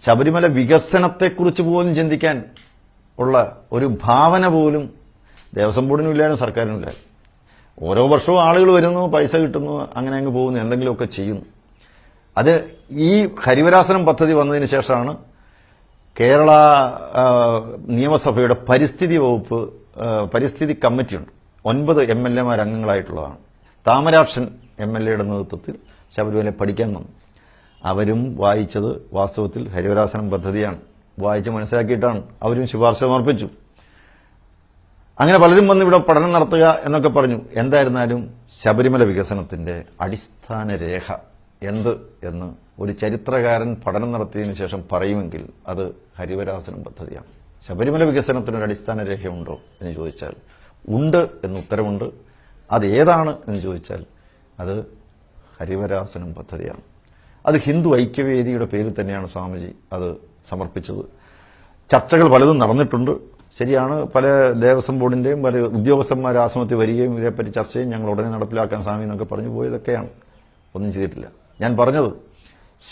ശബരിമല വികസനത്തെക്കുറിച്ച് പോലും ചിന്തിക്കാൻ ഉള്ള ഒരു ഭാവന പോലും ദേവസ്വം ബോർഡിനും ഇല്ലായിരുന്നു സർക്കാരിനും ഇല്ലായിരുന്നു. ഓരോ വർഷവും ആളുകൾ വരുന്നു പൈസ കിട്ടുന്നു അങ്ങനെ അങ്ങ് പോകുന്നു എന്തെങ്കിലുമൊക്കെ ചെയ്യുന്നു. അത് ഈ ഹരിവരാസനം പദ്ധതി വന്നതിന് ശേഷമാണ് കേരള നിയമസഭയുടെ പരിസ്ഥിതി വകുപ്പ് പരിസ്ഥിതി കമ്മിറ്റിയുണ്ട്. ഒൻപത് എം എൽ എമാർ അംഗങ്ങളായിട്ടുള്ളതാണ്. താമരാക്ഷൻ എം എൽ എയുടെ നേതൃത്വത്തിൽ ശബരിമല പഠിക്കാൻ വന്നു. അവരും വായിച്ചത് വാസ്തവത്തിൽ ഹരിവരാസനം പദ്ധതിയാണ്. വായിച്ച് മനസ്സിലാക്കിയിട്ടാണ് അവരും ശുപാർശ സമർപ്പിച്ചു. അങ്ങനെ പലരും വന്ന് ഇവിടെ പഠനം നടത്തുക എന്നൊക്കെ പറഞ്ഞു. എന്തായിരുന്നാലും ശബരിമല വികസനത്തിന്റെ അടിസ്ഥാന രേഖ എന്ത് എന്ന് ഒരു ചരിത്രകാരൻ പഠനം നടത്തിയതിനു ശേഷം പറയുമെങ്കിൽ അത് ഹരിവരാസനം പദ്ധതിയാണ്. ശബരിമല വികസനത്തിനൊരു അടിസ്ഥാന രേഖയുണ്ടോ എന്ന് ചോദിച്ചാൽ ഉണ്ട് എന്ന് ഉത്തരവുണ്ട്. അത് ഏതാണ് എന്ന് ചോദിച്ചാൽ അത് ഹരിവരാസനം പദ്ധതിയാണ്. അത് ഹിന്ദു ഐക്യവേദിയുടെ പേരിൽ തന്നെയാണ് സ്വാമിജി അത് സമർപ്പിച്ചത്. ചർച്ചകൾ പലതും നടന്നിട്ടുണ്ട്. ശരിയാണ് പല ദേവസ്വം ബോർഡിന്റെയും പല ഉദ്യോഗസ്ഥന്മാർ ആശ്രമത്തിൽ വരികയും ഇതേപ്പറ്റി ചർച്ച ചെയ്യും ഞങ്ങൾ ഉടനെ നടപ്പിലാക്കാൻ സ്വാമി എന്നൊക്കെ പറഞ്ഞു പോയതൊക്കെയാണ്. ഒന്നും ചെയ്തിട്ടില്ല. ഞാൻ പറഞ്ഞത്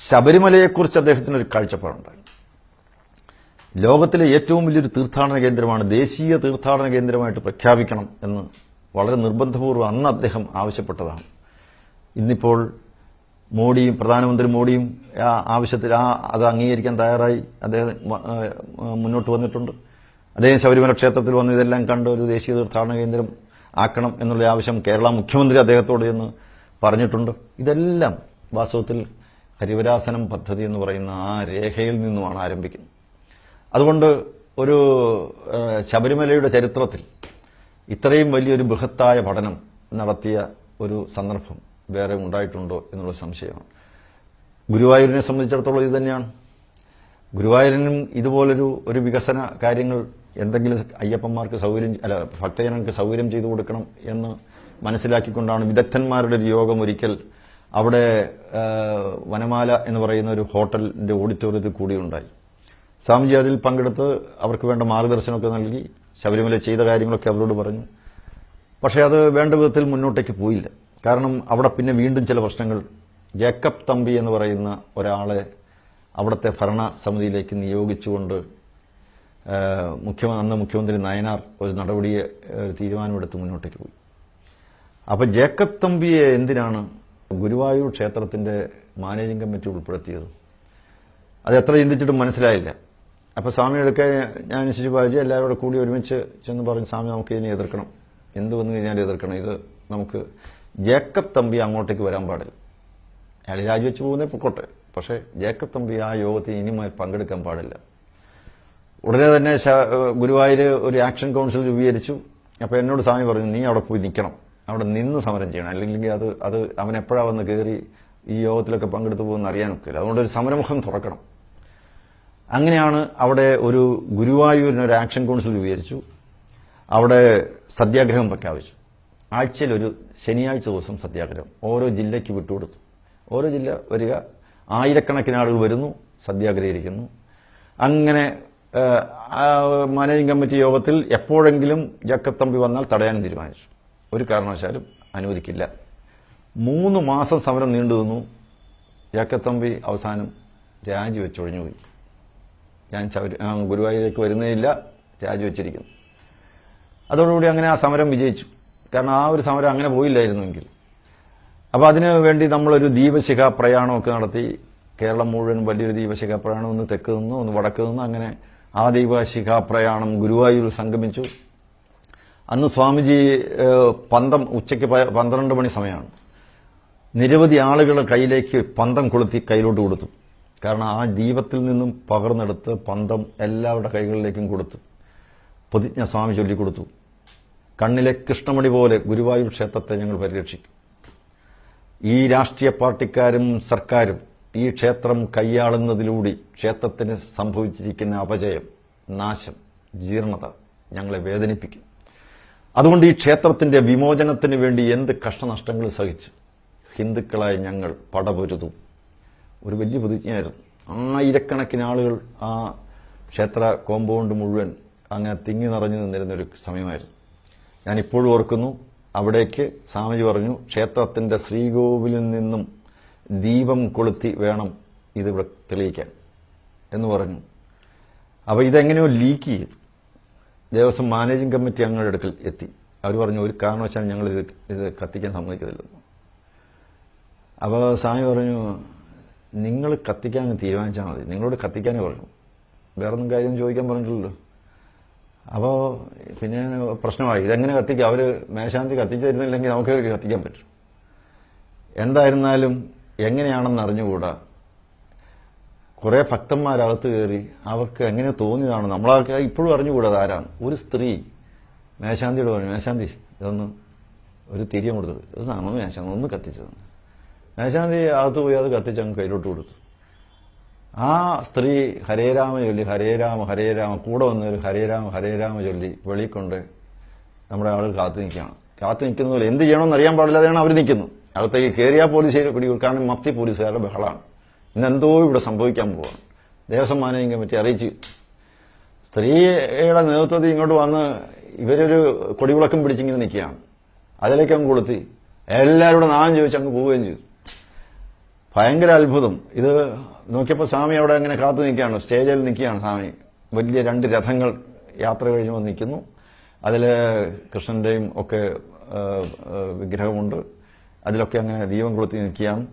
ശബരിമലയെക്കുറിച്ച് അദ്ദേഹത്തിന് ഒരു കാഴ്ചപ്പാടുണ്ടായി ലോകത്തിലെ ഏറ്റവും വലിയൊരു തീർത്ഥാടന കേന്ദ്രമാണ് ദേശീയ തീർത്ഥാടന കേന്ദ്രമായിട്ട് പ്രഖ്യാപിക്കണം എന്ന് വളരെ നിർബന്ധപൂർവം അന്ന് അദ്ദേഹം ആവശ്യപ്പെട്ടതാണ്. ഇന്നിപ്പോൾ മോഡിയും പ്രധാനമന്ത്രി മോഡിയും ആ ആവശ്യത്തിൽ ആ അത് അംഗീകരിക്കാൻ തയ്യാറായി. അദ്ദേഹം മുന്നോട്ട് വന്നിട്ടുണ്ട്. അദ്ദേഹം ശബരിമല ക്ഷേത്രത്തിൽ വന്ന് ഇതെല്ലാം കണ്ട് ഒരു ദേശീയ തീർത്ഥാടന കേന്ദ്രം ആക്കണം എന്നുള്ള ആവശ്യം കേരള മുഖ്യമന്ത്രി അദ്ദേഹത്തോട് എന്ന് പറഞ്ഞിട്ടുണ്ട്. ഇതെല്ലാം വാസ്തവത്തിൽ ഹരിവരാസനം പദ്ധതി എന്ന് പറയുന്ന ആ രേഖയിൽ നിന്നുമാണ് ആരംഭിക്കുന്നത്. അതുകൊണ്ട് ഒരു ശബരിമലയുടെ ചരിത്രത്തിൽ ഇത്രയും വലിയൊരു ബൃഹത്തായ പഠനം നടത്തിയ ഒരു സന്ദർഭം വേറെ ഉണ്ടായിട്ടുണ്ടോ എന്നുള്ള സംശയമാണ്. ഗുരുവായൂരിനെ സംബന്ധിച്ചിടത്തോളം ഇത് തന്നെയാണ്. ഗുരുവായൂരിനും ഇതുപോലൊരു ഒരു വികസന കാര്യങ്ങൾ എന്തെങ്കിലും അയ്യപ്പന്മാർക്ക് സൗകര്യം അല്ല ഭക്തജനങ്ങൾക്ക് സൗകര്യം ചെയ്തു കൊടുക്കണം എന്ന് മനസ്സിലാക്കിക്കൊണ്ടാണ് വിദഗ്ധന്മാരുടെ ഒരു യോഗം ഒരിക്കൽ അവിടെ വനമാല എന്ന് പറയുന്ന ഒരു ഹോട്ടലിന്റെ ഓഡിറ്റോറിയത്തിൽ കൂടിയുണ്ടായി. സ്വാമിജി അതിൽ പങ്കെടുത്ത് അവർക്ക് വേണ്ട മാർഗദർശനമൊക്കെ നൽകി ശബരിമല ചെയ്ത കാര്യങ്ങളൊക്കെ അവരോട് പറഞ്ഞു. പക്ഷേ അത് വേണ്ട വിധത്തിൽ മുന്നോട്ടേക്ക് പോയില്ല. കാരണം അവിടെ പിന്നെ വീണ്ടും ചില പ്രശ്നങ്ങൾ. ജേക്കബ് തമ്പി എന്ന് പറയുന്ന ഒരാളെ അവിടുത്തെ ഭരണ സമിതിയിലേക്ക് നിയോഗിച്ചുകൊണ്ട് മുഖ്യ അന്ന് മുഖ്യമന്ത്രി നയനാർ ഒരു നടപടിയെ തീരുമാനമെടുത്ത് മുന്നോട്ടേക്ക് പോയി. അപ്പോൾ ജേക്കബ് തമ്പിയെ എന്തിനാണ് ഗുരുവായൂർ ക്ഷേത്രത്തിന്റെ മാനേജിംഗ് കമ്മിറ്റി ഉൾപ്പെടുത്തിയത്? അത് എത്ര ചിന്തിച്ചിട്ടും മനസ്സിലായില്ല. അപ്പൊ സ്വാമിയെടുക്കെ ഞാൻ ശിശുബാജി എല്ലാവരും കൂടെ കൂടി ഒരുമിച്ച് ചെന്ന് പറഞ്ഞു സ്വാമി നമുക്ക് ഇതിനെ എതിർക്കണം. എന്ത് വന്നു കഴിഞ്ഞാൽ എതിർക്കണം. ഇത് നമുക്ക് ജേക്കബ് തമ്പി അങ്ങോട്ടേക്ക് വരാൻ പാടില്ല. അയാൾ രാജിവെച്ച് പോകുന്നേ പൊക്കോട്ടെ. പക്ഷേ ജേക്കബ് തമ്പി ആ യോഗത്തിൽ ഇനിയുമായി പങ്കെടുക്കാൻ പാടില്ല. ഉടനെ തന്നെ ഗുരുവായൂര് ഒരു ആക്ഷൻ കൗൺസിൽ രൂപീകരിച്ചു. അപ്പോൾ എന്നോട് സ്വാമി പറഞ്ഞു നീ അവിടെ പോയി നിൽക്കണം. അവിടെ നിന്ന് സമരം ചെയ്യണം. അല്ലെങ്കിൽ അത് അത് അവൻ എപ്പോഴാണ് വന്ന് കയറി ഈ യോഗത്തിലൊക്കെ പങ്കെടുത്തു പോകുന്ന അറിയാനൊക്കില്ല. അതുകൊണ്ട് ഒരു സമരമുഖം തുറക്കണം. അങ്ങനെയാണ് അവിടെ ഒരു ഗുരുവായൂരിന് ഒരു ആക്ഷൻ കൗൺസിൽ രൂപീകരിച്ചു. അവിടെ സത്യാഗ്രഹം പ്രഖ്യാപിച്ചു. ആഴ്ചയിൽ ഒരു ശനിയാഴ്ച ദിവസം സത്യാഗ്രഹം ഓരോ ജില്ലയ്ക്ക് വിട്ടുകൊടുത്തു. ഓരോ ജില്ല വരിക ആയിരക്കണക്കിന് ആളുകൾ വരുന്നു സത്യാഗ്രഹിക്കുന്നു. അങ്ങനെ മാനേജിംഗ് കമ്മിറ്റി യോഗത്തിൽ എപ്പോഴെങ്കിലും ജക്കബ് തമ്പി വന്നാൽ തടയാനും തീരുമാനിച്ചു. ഒരു കാരണവശാലും അനുവദിക്കില്ല. മൂന്ന് മാസം സമരം നീണ്ടു നിന്നു യാക്കത്തമ്പി അവസാനം രാജിവെച്ചൊഴിഞ്ഞുപോയി ഞാൻ ചവരി ഗുരുവായൂരേക്ക് വരുന്നേയില്ല രാജിവെച്ചിരിക്കുന്നു. അതോടുകൂടി അങ്ങനെ ആ സമരം വിജയിച്ചു. കാരണം ആ ഒരു സമരം അങ്ങനെ പോയില്ലായിരുന്നുവെങ്കിൽ. അപ്പോൾ അതിനു വേണ്ടി നമ്മളൊരു ദീപശിഖ പ്രയാണമൊക്കെ നടത്തി കേരളം മുഴുവൻ വലിയൊരു ദീപശിഖ പ്രയാണം ഒന്ന് തെക്ക് നിന്നു ഒന്ന് വടക്ക് നിന്ന് അങ്ങനെ ആ ദീപശിഖ പ്രയാണം ഗുരുവായൂർ സംഗമിച്ചു. അന്ന് സ്വാമിജി പന്തം ഉച്ചയ്ക്ക് പന്ത്രണ്ട് മണി സമയമാണ്. നിരവധി ആളുകൾ കയ്യിലേക്ക് പന്തം കൊളുത്തി കയ്യിലോട്ട് കൊടുത്തു. കാരണം ആ ദീപത്തിൽ നിന്നും പകർന്നെടുത്ത് പന്തം എല്ലാവരുടെ കൈകളിലേക്കും കൊടുത്തു പ്രതിജ്ഞ സ്വാമി ചൊല്ലിക്കൊടുത്തു കണ്ണിലെ കൃഷ്ണമണി പോലെ ഗുരുവായൂർ ക്ഷേത്രത്തെ ഞങ്ങൾ പരിരക്ഷിക്കും. ഈ രാഷ്ട്രീയ പാർട്ടിക്കാരും സർക്കാരും ഈ ക്ഷേത്രം കൈയാളുന്നതിലൂടെ ക്ഷേത്രത്തിന് സംഭവിച്ചിരിക്കുന്ന അപജയം നാശം ജീർണത ഞങ്ങളെ വേദനിപ്പിക്കും. അതുകൊണ്ട് ഈ ക്ഷേത്രത്തിന്റെ വിമോചനത്തിന് വേണ്ടി എന്ത് കഷ്ടനഷ്ടങ്ങൾ സഹിച്ച് ഹിന്ദുക്കളായ ഞങ്ങൾ പടപൊരുതും. ഒരു വലിയ പ്രതിജ്ഞയായിരുന്നു. ആയിരക്കണക്കിന് ആളുകൾ ആ ക്ഷേത്ര കോമ്പൗണ്ട് മുഴുവൻ അങ്ങനെ തിങ്ങി നിറഞ്ഞു നിന്നിരുന്ന ഒരു സമയമായിരുന്നു. ഞാൻ ഇപ്പോഴും ഓർക്കുന്നു അവിടേക്ക് സ്വാമിജി പറഞ്ഞു ക്ഷേത്രത്തിന്റെ ശ്രീകോവിലിൽ നിന്നും ദീപം കൊളുത്തി വേണം ഇതിവിടെ തെളിയിക്കാൻ. എന്ന് പറഞ്ഞു. അപ്പോൾ ഇതെങ്ങനെയോ ലീക്ക് ചെയ്തു ദേവസ്വം മാനേജിംഗ് കമ്മിറ്റി ഞങ്ങളുടെ അടുക്കൽ എത്തി. അവർ പറഞ്ഞു ഒരു കാരണവശാലും ഞങ്ങൾ ഇത് ഇത് കത്തിക്കാൻ സമ്മതിക്കത്തില്ലെന്ന്. അപ്പോൾ സ്വാമി പറഞ്ഞു നിങ്ങൾ കത്തിക്കാൻ തീരുമാനിച്ചാൽ മതി. നിങ്ങളോട് കത്തിക്കാനേ പറഞ്ഞു വേറൊന്നും കാര്യം ചോദിക്കാൻ പറഞ്ഞിട്ടില്ലല്ലോ. അപ്പോൾ പിന്നെ പ്രശ്നമായി. ഇതെങ്ങനെ കത്തിക്കുക അവർ മേശാന്തി കത്തിച്ചു തരുന്നില്ലെങ്കിൽ നമുക്ക് കത്തിക്കാൻ പറ്റും. എന്തായിരുന്നാലും എങ്ങനെയാണെന്ന് അറിഞ്ഞുകൂടാ. കുറേ ഭക്തന്മാരകത്ത് കയറി അവർക്ക് എങ്ങനെ തോന്നിയതാണ് നമ്മളാൾക്ക് ഇപ്പോഴും അറിഞ്ഞുകൂടാ ആരാണ് ഒരു സ്ത്രീ മേശാന്തിയോട് പറഞ്ഞു മേശാന്തി ഇതൊന്ന് ഒരു തിരിയം കൊടുത്തത് ഇത് നമ്മൾ മേശാന്തി ഒന്ന് കത്തിച്ചത് മേശാന്തി അകത്ത് പോയി അത് കത്തിച്ച് അങ്ങ് കയ്യിലോട്ട് കൊടുത്തു. ആ സ്ത്രീ ഹരേരാമ ചൊല്ലി ഹരേരാമ ഹരേരാമ കൂടെ വന്നൊരു ഹരേരാമ ഹരേരാമ ചൊല്ലി വെളിക്കൊണ്ട് കൊണ്ട് നമ്മുടെ ആൾ കാത്തു നിൽക്കുകയാണ്. കാത്തു നിൽക്കുന്ന പോലെ എന്ത് ചെയ്യണമെന്ന് അറിയാൻ പാടില്ലാതെയാണ് അവർ നിൽക്കുന്നത്. അകത്തേക്ക് കയറിയാൽ പോലീസ് പിടി കാരണം മഫ്തി പോലീസുകാരുടെ ബഹളാണ് ഇന്ന് എന്തോ ഇവിടെ സംഭവിക്കാൻ പോവാണ്. ദേവസ്വം മാനേജിംഗ് കമ്മിറ്റി അറിയിച്ച് സ്ത്രീയുടെ നേതൃത്വത്തിൽ ഇങ്ങോട്ട് വന്ന് ഇവരൊരു കൊടിവിളക്കം പിടിച്ചിങ്ങനെ നിൽക്കുകയാണ്. അതിലേക്ക് അങ്ങ് കൊളുത്തി. എല്ലാവരും നാം ചോദിച്ച് അങ്ങ് പോവുകയും ചെയ്തു. ഭയങ്കര അത്ഭുതം. ഇത് നോക്കിയപ്പോൾ സ്വാമി അവിടെ അങ്ങനെ കാത്തു നിൽക്കുകയാണ്. സ്റ്റേജിൽ നിൽക്കുകയാണ് സ്വാമി. വലിയ രണ്ട് രഥങ്ങൾ യാത്ര കഴിഞ്ഞ് വന്ന് നിൽക്കുന്നു. അതിൽ കൃഷ്ണന്റെയും ഒക്കെ വിഗ്രഹമുണ്ട്. അതിലൊക്കെ അങ്ങനെ ദീപം കൊളുത്തി നിൽക്കുകയാണ്.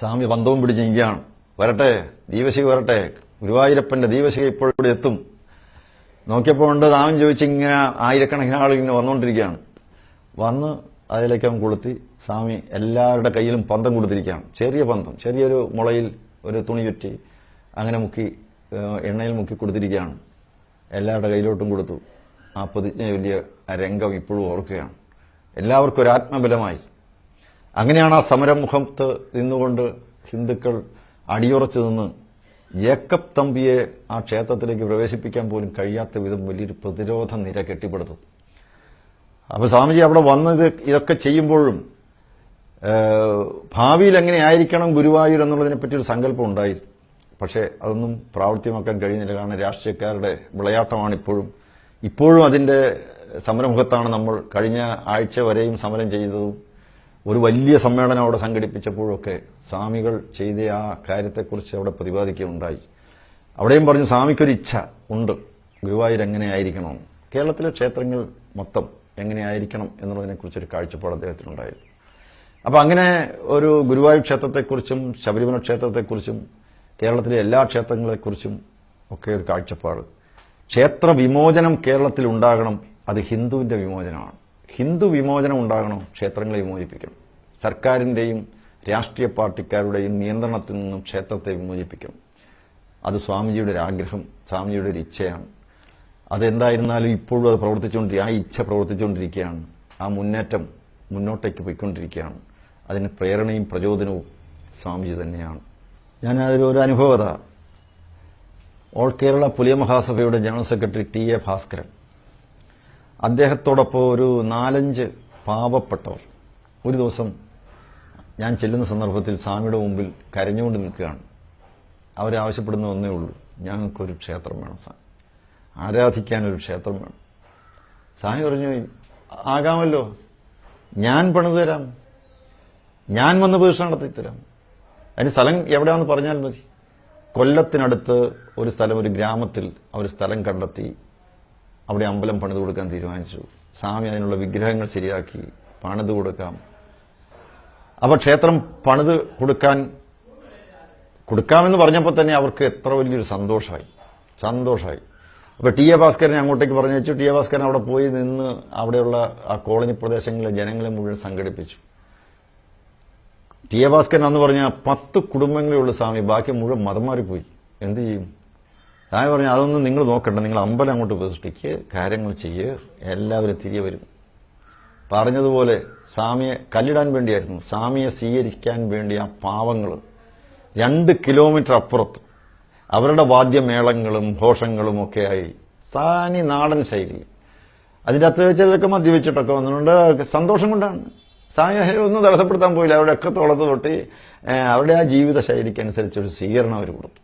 സ്വാമി ബന്ധവും പിടിച്ച് നിൽക്കുകയാണ്. വരട്ടെ ദീപശിക വരട്ടെ. ഗുരുവായൂരപ്പന്റെ ദീപശിക ഇപ്പോഴിവിടെ എത്തും. നോക്കിയപ്പോൾ ഉണ്ട് നാമം ചോദിച്ചിങ്ങനെ ആയിരക്കണക്കിന് ആളുകൾ ഇങ്ങനെ വന്നുകൊണ്ടിരിക്കുകയാണ്. വന്ന് അതിലേക്ക് അവൻ കൊളുത്തി. സ്വാമി എല്ലാവരുടെ കയ്യിലും പന്തം കൊടുത്തിരിക്കുകയാണ്. ചെറിയ പന്തം ചെറിയൊരു മുളയിൽ ഒരു തുണി ചുറ്റി അങ്ങനെ മുക്കി എണ്ണയിൽ മുക്കി കൊടുത്തിരിക്കുകയാണ്. എല്ലാവരുടെ കയ്യിലോട്ടും കൊടുത്തു. ആ പ്രതിജ്ഞ വലിയ രംഗം ഇപ്പോഴും ഓർക്കുകയാണ്. എല്ലാവർക്കും ഒരു ആത്മബലമായി. അങ്ങനെയാണ് ആ സമരമുഖത്ത് നിന്നുകൊണ്ട് ഹിന്ദുക്കൾ അടിയുറച്ചു നിന്ന് ജേക്കബ് തമ്പിയെ ആ ക്ഷേത്രത്തിലേക്ക് പ്രവേശിപ്പിക്കാൻ പോലും കഴിയാത്ത വിധം വലിയൊരു പ്രതിരോധ നിര കെട്ടിപ്പടുത്തു. അപ്പൊ സ്വാമിജി അവിടെ വന്നത് ഇതൊക്കെ ചെയ്യുമ്പോഴും ഏഹ്, എങ്ങനെ ആയിരിക്കണം ഗുരുവായൂർ എന്നുള്ളതിനെ പറ്റി ഒരു സങ്കല്പം ഉണ്ടായി. പക്ഷേ അതൊന്നും പ്രാവർത്തികമാക്കാൻ കഴിയുന്നില്ല കാരണം രാഷ്ട്രീയക്കാരുടെ വിളയാട്ടമാണ് ഇപ്പോഴും ഇപ്പോഴും അതിന്റെ സമരമുഖത്താണ് നമ്മൾ കഴിഞ്ഞ ആഴ്ച വരെയും സമരം ചെയ്തതും. ഒരു വലിയ സമ്മേളനം അവിടെ സംഘടിപ്പിച്ചപ്പോഴൊക്കെ സ്വാമികൾ ചെയ്ത ആ കാര്യത്തെക്കുറിച്ച് അവിടെ പ്രതിപാദിക്കുകയുണ്ടായി. അവിടെയും പറഞ്ഞു സ്വാമിക്കൊരു ഇച്ഛ ഉണ്ട്. ഗുരുവായൂർ എങ്ങനെയായിരിക്കണം? കേരളത്തിലെ ക്ഷേത്രങ്ങൾ മൊത്തം എങ്ങനെയായിരിക്കണം? എന്നുള്ളതിനെക്കുറിച്ചൊരു കാഴ്ചപ്പാട് അദ്ദേഹത്തിനുണ്ടായിരുന്നു. അപ്പൊ അങ്ങനെ ഒരു ഗുരുവായൂർ ക്ഷേത്രത്തെക്കുറിച്ചും ശബരിമല ക്ഷേത്രത്തെക്കുറിച്ചും കേരളത്തിലെ എല്ലാ ക്ഷേത്രങ്ങളെക്കുറിച്ചും ഒക്കെ ഒരു കാഴ്ചപ്പാട്. ക്ഷേത്ര വിമോചനം കേരളത്തിൽ ഉണ്ടാകണം അത് ഹിന്ദുവിന്റെ വിമോചനമാണ്. ഹിന്ദു വിമോചനം ഉണ്ടാകണം ക്ഷേത്രങ്ങളെ വിമോചിപ്പിക്കണം. സർക്കാരിന്റെയും രാഷ്ട്രീയ പാർട്ടിക്കാരുടെയും നിയന്ത്രണത്തിൽ നിന്നും ക്ഷേത്രത്തെ വിമോചിപ്പിക്കണം. അത് സ്വാമിജിയുടെ ഒരു ആഗ്രഹം സ്വാമിജിയുടെ ഒരു ഇച്ഛയാണ്. അതെന്തായിരുന്നാലും ഇപ്പോഴും അത് പ്രവർത്തിച്ചുകൊണ്ടിരിക്കുക ആ ഇച്ഛ പ്രവർത്തിച്ചുകൊണ്ടിരിക്കുകയാണ് ആ മുന്നേറ്റം മുന്നോട്ടേക്ക് പോയിക്കൊണ്ടിരിക്കുകയാണ് അതിന് പ്രേരണയും പ്രചോദനവും സ്വാമിജി തന്നെയാണ്. ഞാൻ അതിലൊരു അനുഭവത. All Kerala Pulaya മഹാസഭയുടെ general secretary T A Bhaskaran. അദ്ദേഹത്തോടൊപ്പം ഒരു നാലഞ്ച് പാവപ്പെട്ടവർ. ഒരു ദിവസം ഞാൻ ചെല്ലുന്ന സന്ദർഭത്തിൽ സ്വാമിയുടെ മുമ്പിൽ കരഞ്ഞുകൊണ്ട് നിൽക്കുകയാണ്. അവരാവശ്യപ്പെടുന്ന ഒന്നേ ഉള്ളൂ. ഞങ്ങൾക്കൊരു ക്ഷേത്രം വേണം സ്വാമി ആരാധിക്കാനൊരു ക്ഷേത്രം വേണം. സ്വാമി പറഞ്ഞു ആകാമല്ലോ. ഞാൻ പണിതരാം തരാം. ഞാൻ വന്ന് പ്രതിഷ്ഠ നടത്തിത്തരാം അതിന് സ്ഥലം എവിടെയാണെന്ന് പറഞ്ഞാൽ മതി. കൊല്ലത്തിനടുത്ത് ഒരു സ്ഥലം ഒരു ഗ്രാമത്തിൽ അവർ സ്ഥലം കണ്ടെത്തി അവിടെ അമ്പലം പണിത് കൊടുക്കാൻ തീരുമാനിച്ചു. സ്വാമി അതിനുള്ള വിഗ്രഹങ്ങൾ ശരിയാക്കി പണിത് കൊടുക്കാം. അപ്പോൾ ക്ഷേത്രം പണിത് കൊടുക്കാൻ കൊടുക്കാമെന്ന് പറഞ്ഞപ്പോൾ തന്നെ അവർക്ക് എത്ര വലിയൊരു സന്തോഷമായി. സന്തോഷമായി. അപ്പോൾ ടി എ ഭാസ്കരനെ അങ്ങോട്ടേക്ക് പറഞ്ഞു വെച്ചു ടി എ ഭാസ്കരൻ അവിടെ പോയി നിന്ന് അവിടെയുള്ള ആ കോളനി പ്രദേശങ്ങളിലെ ജനങ്ങളെ മുഴുവൻ സംഘടിപ്പിച്ചു. ടി എ ഭാസ്കരൻ എന്ന് പറഞ്ഞാൽ പത്ത് കുടുംബങ്ങളേ ഉള്ളൂ സ്വാമി ബാക്കി മുഴുവൻ മതം മാറിപ്പോയി എന്ത് ചെയ്യും? സ്വാമി പറഞ്ഞു അതൊന്നും നിങ്ങൾ നോക്കണ്ട നിങ്ങൾ അമ്പലം അങ്ങോട്ട് പ്രതിഷ്ഠിക്ക് കാര്യങ്ങൾ ചെയ്യുക എല്ലാവരും തിരികെ വരും. പറഞ്ഞതുപോലെ സ്വാമിയെ കല്ലിടാൻ വേണ്ടിയായിരുന്നു. സ്വാമിയെ സ്വീകരിക്കാൻ വേണ്ടി ആ പാവങ്ങൾ രണ്ട് കിലോമീറ്റർ അപ്പുറത്ത് അവരുടെ വാദ്യമേളങ്ങളും ഘോഷങ്ങളും ഒക്കെ ആയി. സാനി നാടൻ ശൈലി. അതിന്റെ അകത്ത് ചിലരൊക്കെ മദ്യവെച്ചിട്ടൊക്കെ വന്നിട്ടുണ്ട്. സന്തോഷം കൊണ്ടാണ്. സ്വാമി ഒന്നും തടസ്സപ്പെടുത്താൻ പോയില്ല. അവരുടെ ഒക്കെ തോളത്ത് തൊട്ടി അവരുടെ ആ ജീവിത ശൈലിക്കനുസരിച്ചൊരു സ്വീകരണം അവർ കൊടുത്തു.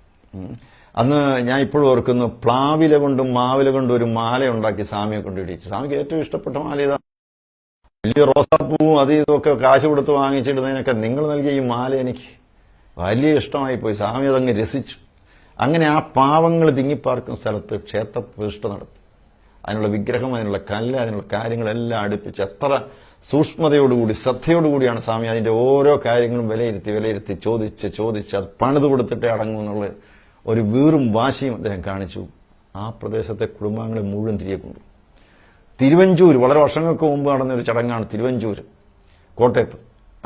അന്ന് ഞാൻ ഇപ്പോഴും ഓർക്കുന്നു പ്ലാവില കൊണ്ടും മാവില കൊണ്ടും ഒരു മാല ഉണ്ടാക്കി സ്വാമിയെ കൊണ്ട് ഇടിച്ചു. സ്വാമിക്ക് ഏറ്റവും ഇഷ്ടപ്പെട്ട മാല ഇതാ വലിയ റോസാപ്പൂവും അത് ഇതൊക്കെ കാശ് കൊടുത്ത് വാങ്ങിച്ചിടുന്നതിനൊക്കെ നിങ്ങൾ നൽകിയ ഈ മാല എനിക്ക് വലിയ ഇഷ്ടമായി പോയി സ്വാമി അതങ്ങ് രസിച്ചു. അങ്ങനെ ആ പാവങ്ങൾ തിങ്ങിപ്പാർക്കുന്ന സ്ഥലത്ത് ക്ഷേത്ര പ്രതിഷ്ഠ നടത്തി. അതിനുള്ള വിഗ്രഹം അതിനുള്ള കല്ല് അതിനുള്ള കാര്യങ്ങളെല്ലാം അടുപ്പിച്ച് എത്ര സൂക്ഷ്മതയോടുകൂടി ശ്രദ്ധയോടുകൂടിയാണ് സ്വാമി അതിന്റെ ഓരോ കാര്യങ്ങളും വിലയിരുത്തി വിലയിരുത്തി ചോദിച്ച് ചോദിച്ച് അത് പണിത് കൊടുത്തിട്ടേ അടങ്ങുമെന്നുള്ള ഒരു വീറും വാശിയും അദ്ദേഹം കാണിച്ചു. ആ പ്രദേശത്തെ കുടുംബാംഗങ്ങളെ മുഴുവൻ തിരികെ കൊണ്ടു. തിരുവഞ്ചൂർ വളരെ വർഷങ്ങൾക്ക് മുമ്പ് നടന്ന ഒരു ചടങ്ങാണ് തിരുവഞ്ചൂർ കോട്ടയത്ത്.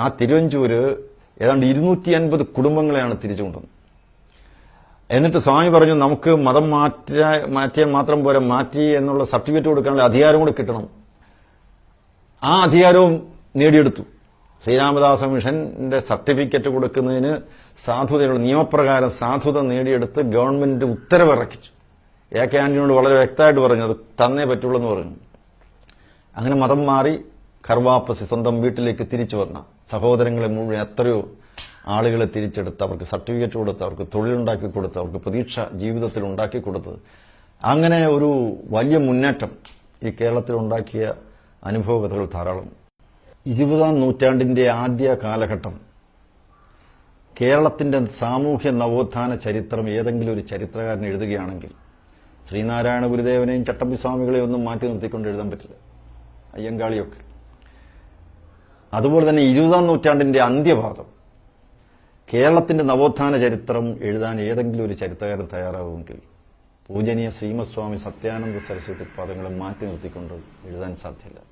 ആ തിരുവഞ്ചൂർ ഏതാണ്ട് ഇരുന്നൂറ്റി അൻപത് കുടുംബങ്ങളെയാണ് തിരിച്ചു കൊണ്ടുവന്നത്. എന്നിട്ട് സ്വാമി പറഞ്ഞു നമുക്ക് മതം മാറ്റ മാറ്റിയാൽ മാത്രം പോരാ മാറ്റി എന്നുള്ള സർട്ടിഫിക്കറ്റ് കൊടുക്കാനുള്ള അധികാരം കൂടെ കിട്ടണം. ആ അധികാരവും നേടിയെടുത്തു. ശ്രീരാമദാസ മിഷന്റെ സർട്ടിഫിക്കറ്റ് കൊടുക്കുന്നതിന് സാധുതയുള്ള നിയമപ്രകാരം സാധുത നേടിയെടുത്ത് ഗവൺമെന്റ് ഉത്തരവിറക്കിച്ചു. എ കെ ആന്റണിയോട് വളരെ വ്യക്തമായിട്ട് പറഞ്ഞു അത് തന്നേ പറ്റുള്ളൂ എന്ന് പറഞ്ഞു. അങ്ങനെ മതം മാറി കർവാപ്പസി സ്വന്തം വീട്ടിലേക്ക് തിരിച്ചു വന്ന സഹോദരങ്ങളെ മുഴുവൻ എത്രയോ ആളുകളെ തിരിച്ചെടുത്ത് അവർക്ക് സർട്ടിഫിക്കറ്റ് കൊടുത്ത് അവർക്ക് തൊഴിലുണ്ടാക്കി കൊടുത്ത് അവർക്ക് പ്രതീക്ഷ ജീവിതത്തിൽ ഉണ്ടാക്കി കൊടുത്ത്. അങ്ങനെ ഒരു വലിയ മുന്നേറ്റം ഈ കേരളത്തിൽ ഉണ്ടാക്കിയ അനുഭവകഥകൾ ധാരാളം. ഇരുപതാം നൂറ്റാണ്ടിന്റെ ആദ്യ കാലഘട്ടം. കേരളത്തിന്റെ സാമൂഹ്യ നവോത്ഥാന ചരിത്രം ഏതെങ്കിലും ഒരു ചരിത്രകാരൻ എഴുതുകയാണെങ്കിൽ ശ്രീനാരായണ ഗുരുദേവനെയും ചട്ടമ്പി സ്വാമികളെയും ഒന്നും മാറ്റി നിർത്തിക്കൊണ്ട് എഴുതാൻ പറ്റില്ല. അയ്യങ്കാളിയൊക്കെ. അതുപോലെ തന്നെ ഇരുപതാം നൂറ്റാണ്ടിന്റെ അന്ത്യഭാഗം കേരളത്തിന്റെ നവോത്ഥാന ചരിത്രം എഴുതാൻ ഏതെങ്കിലും ഒരു ചരിത്രകാരൻ തയ്യാറാവുമെങ്കിൽ പൂജനീയ ശ്രീമസ്വാമി സത്യാനന്ദ സരസ്വതി പാദങ്ങളെ മാറ്റി നിർത്തിക്കൊണ്ട് എഴുതാൻ സാധ്യമല്ല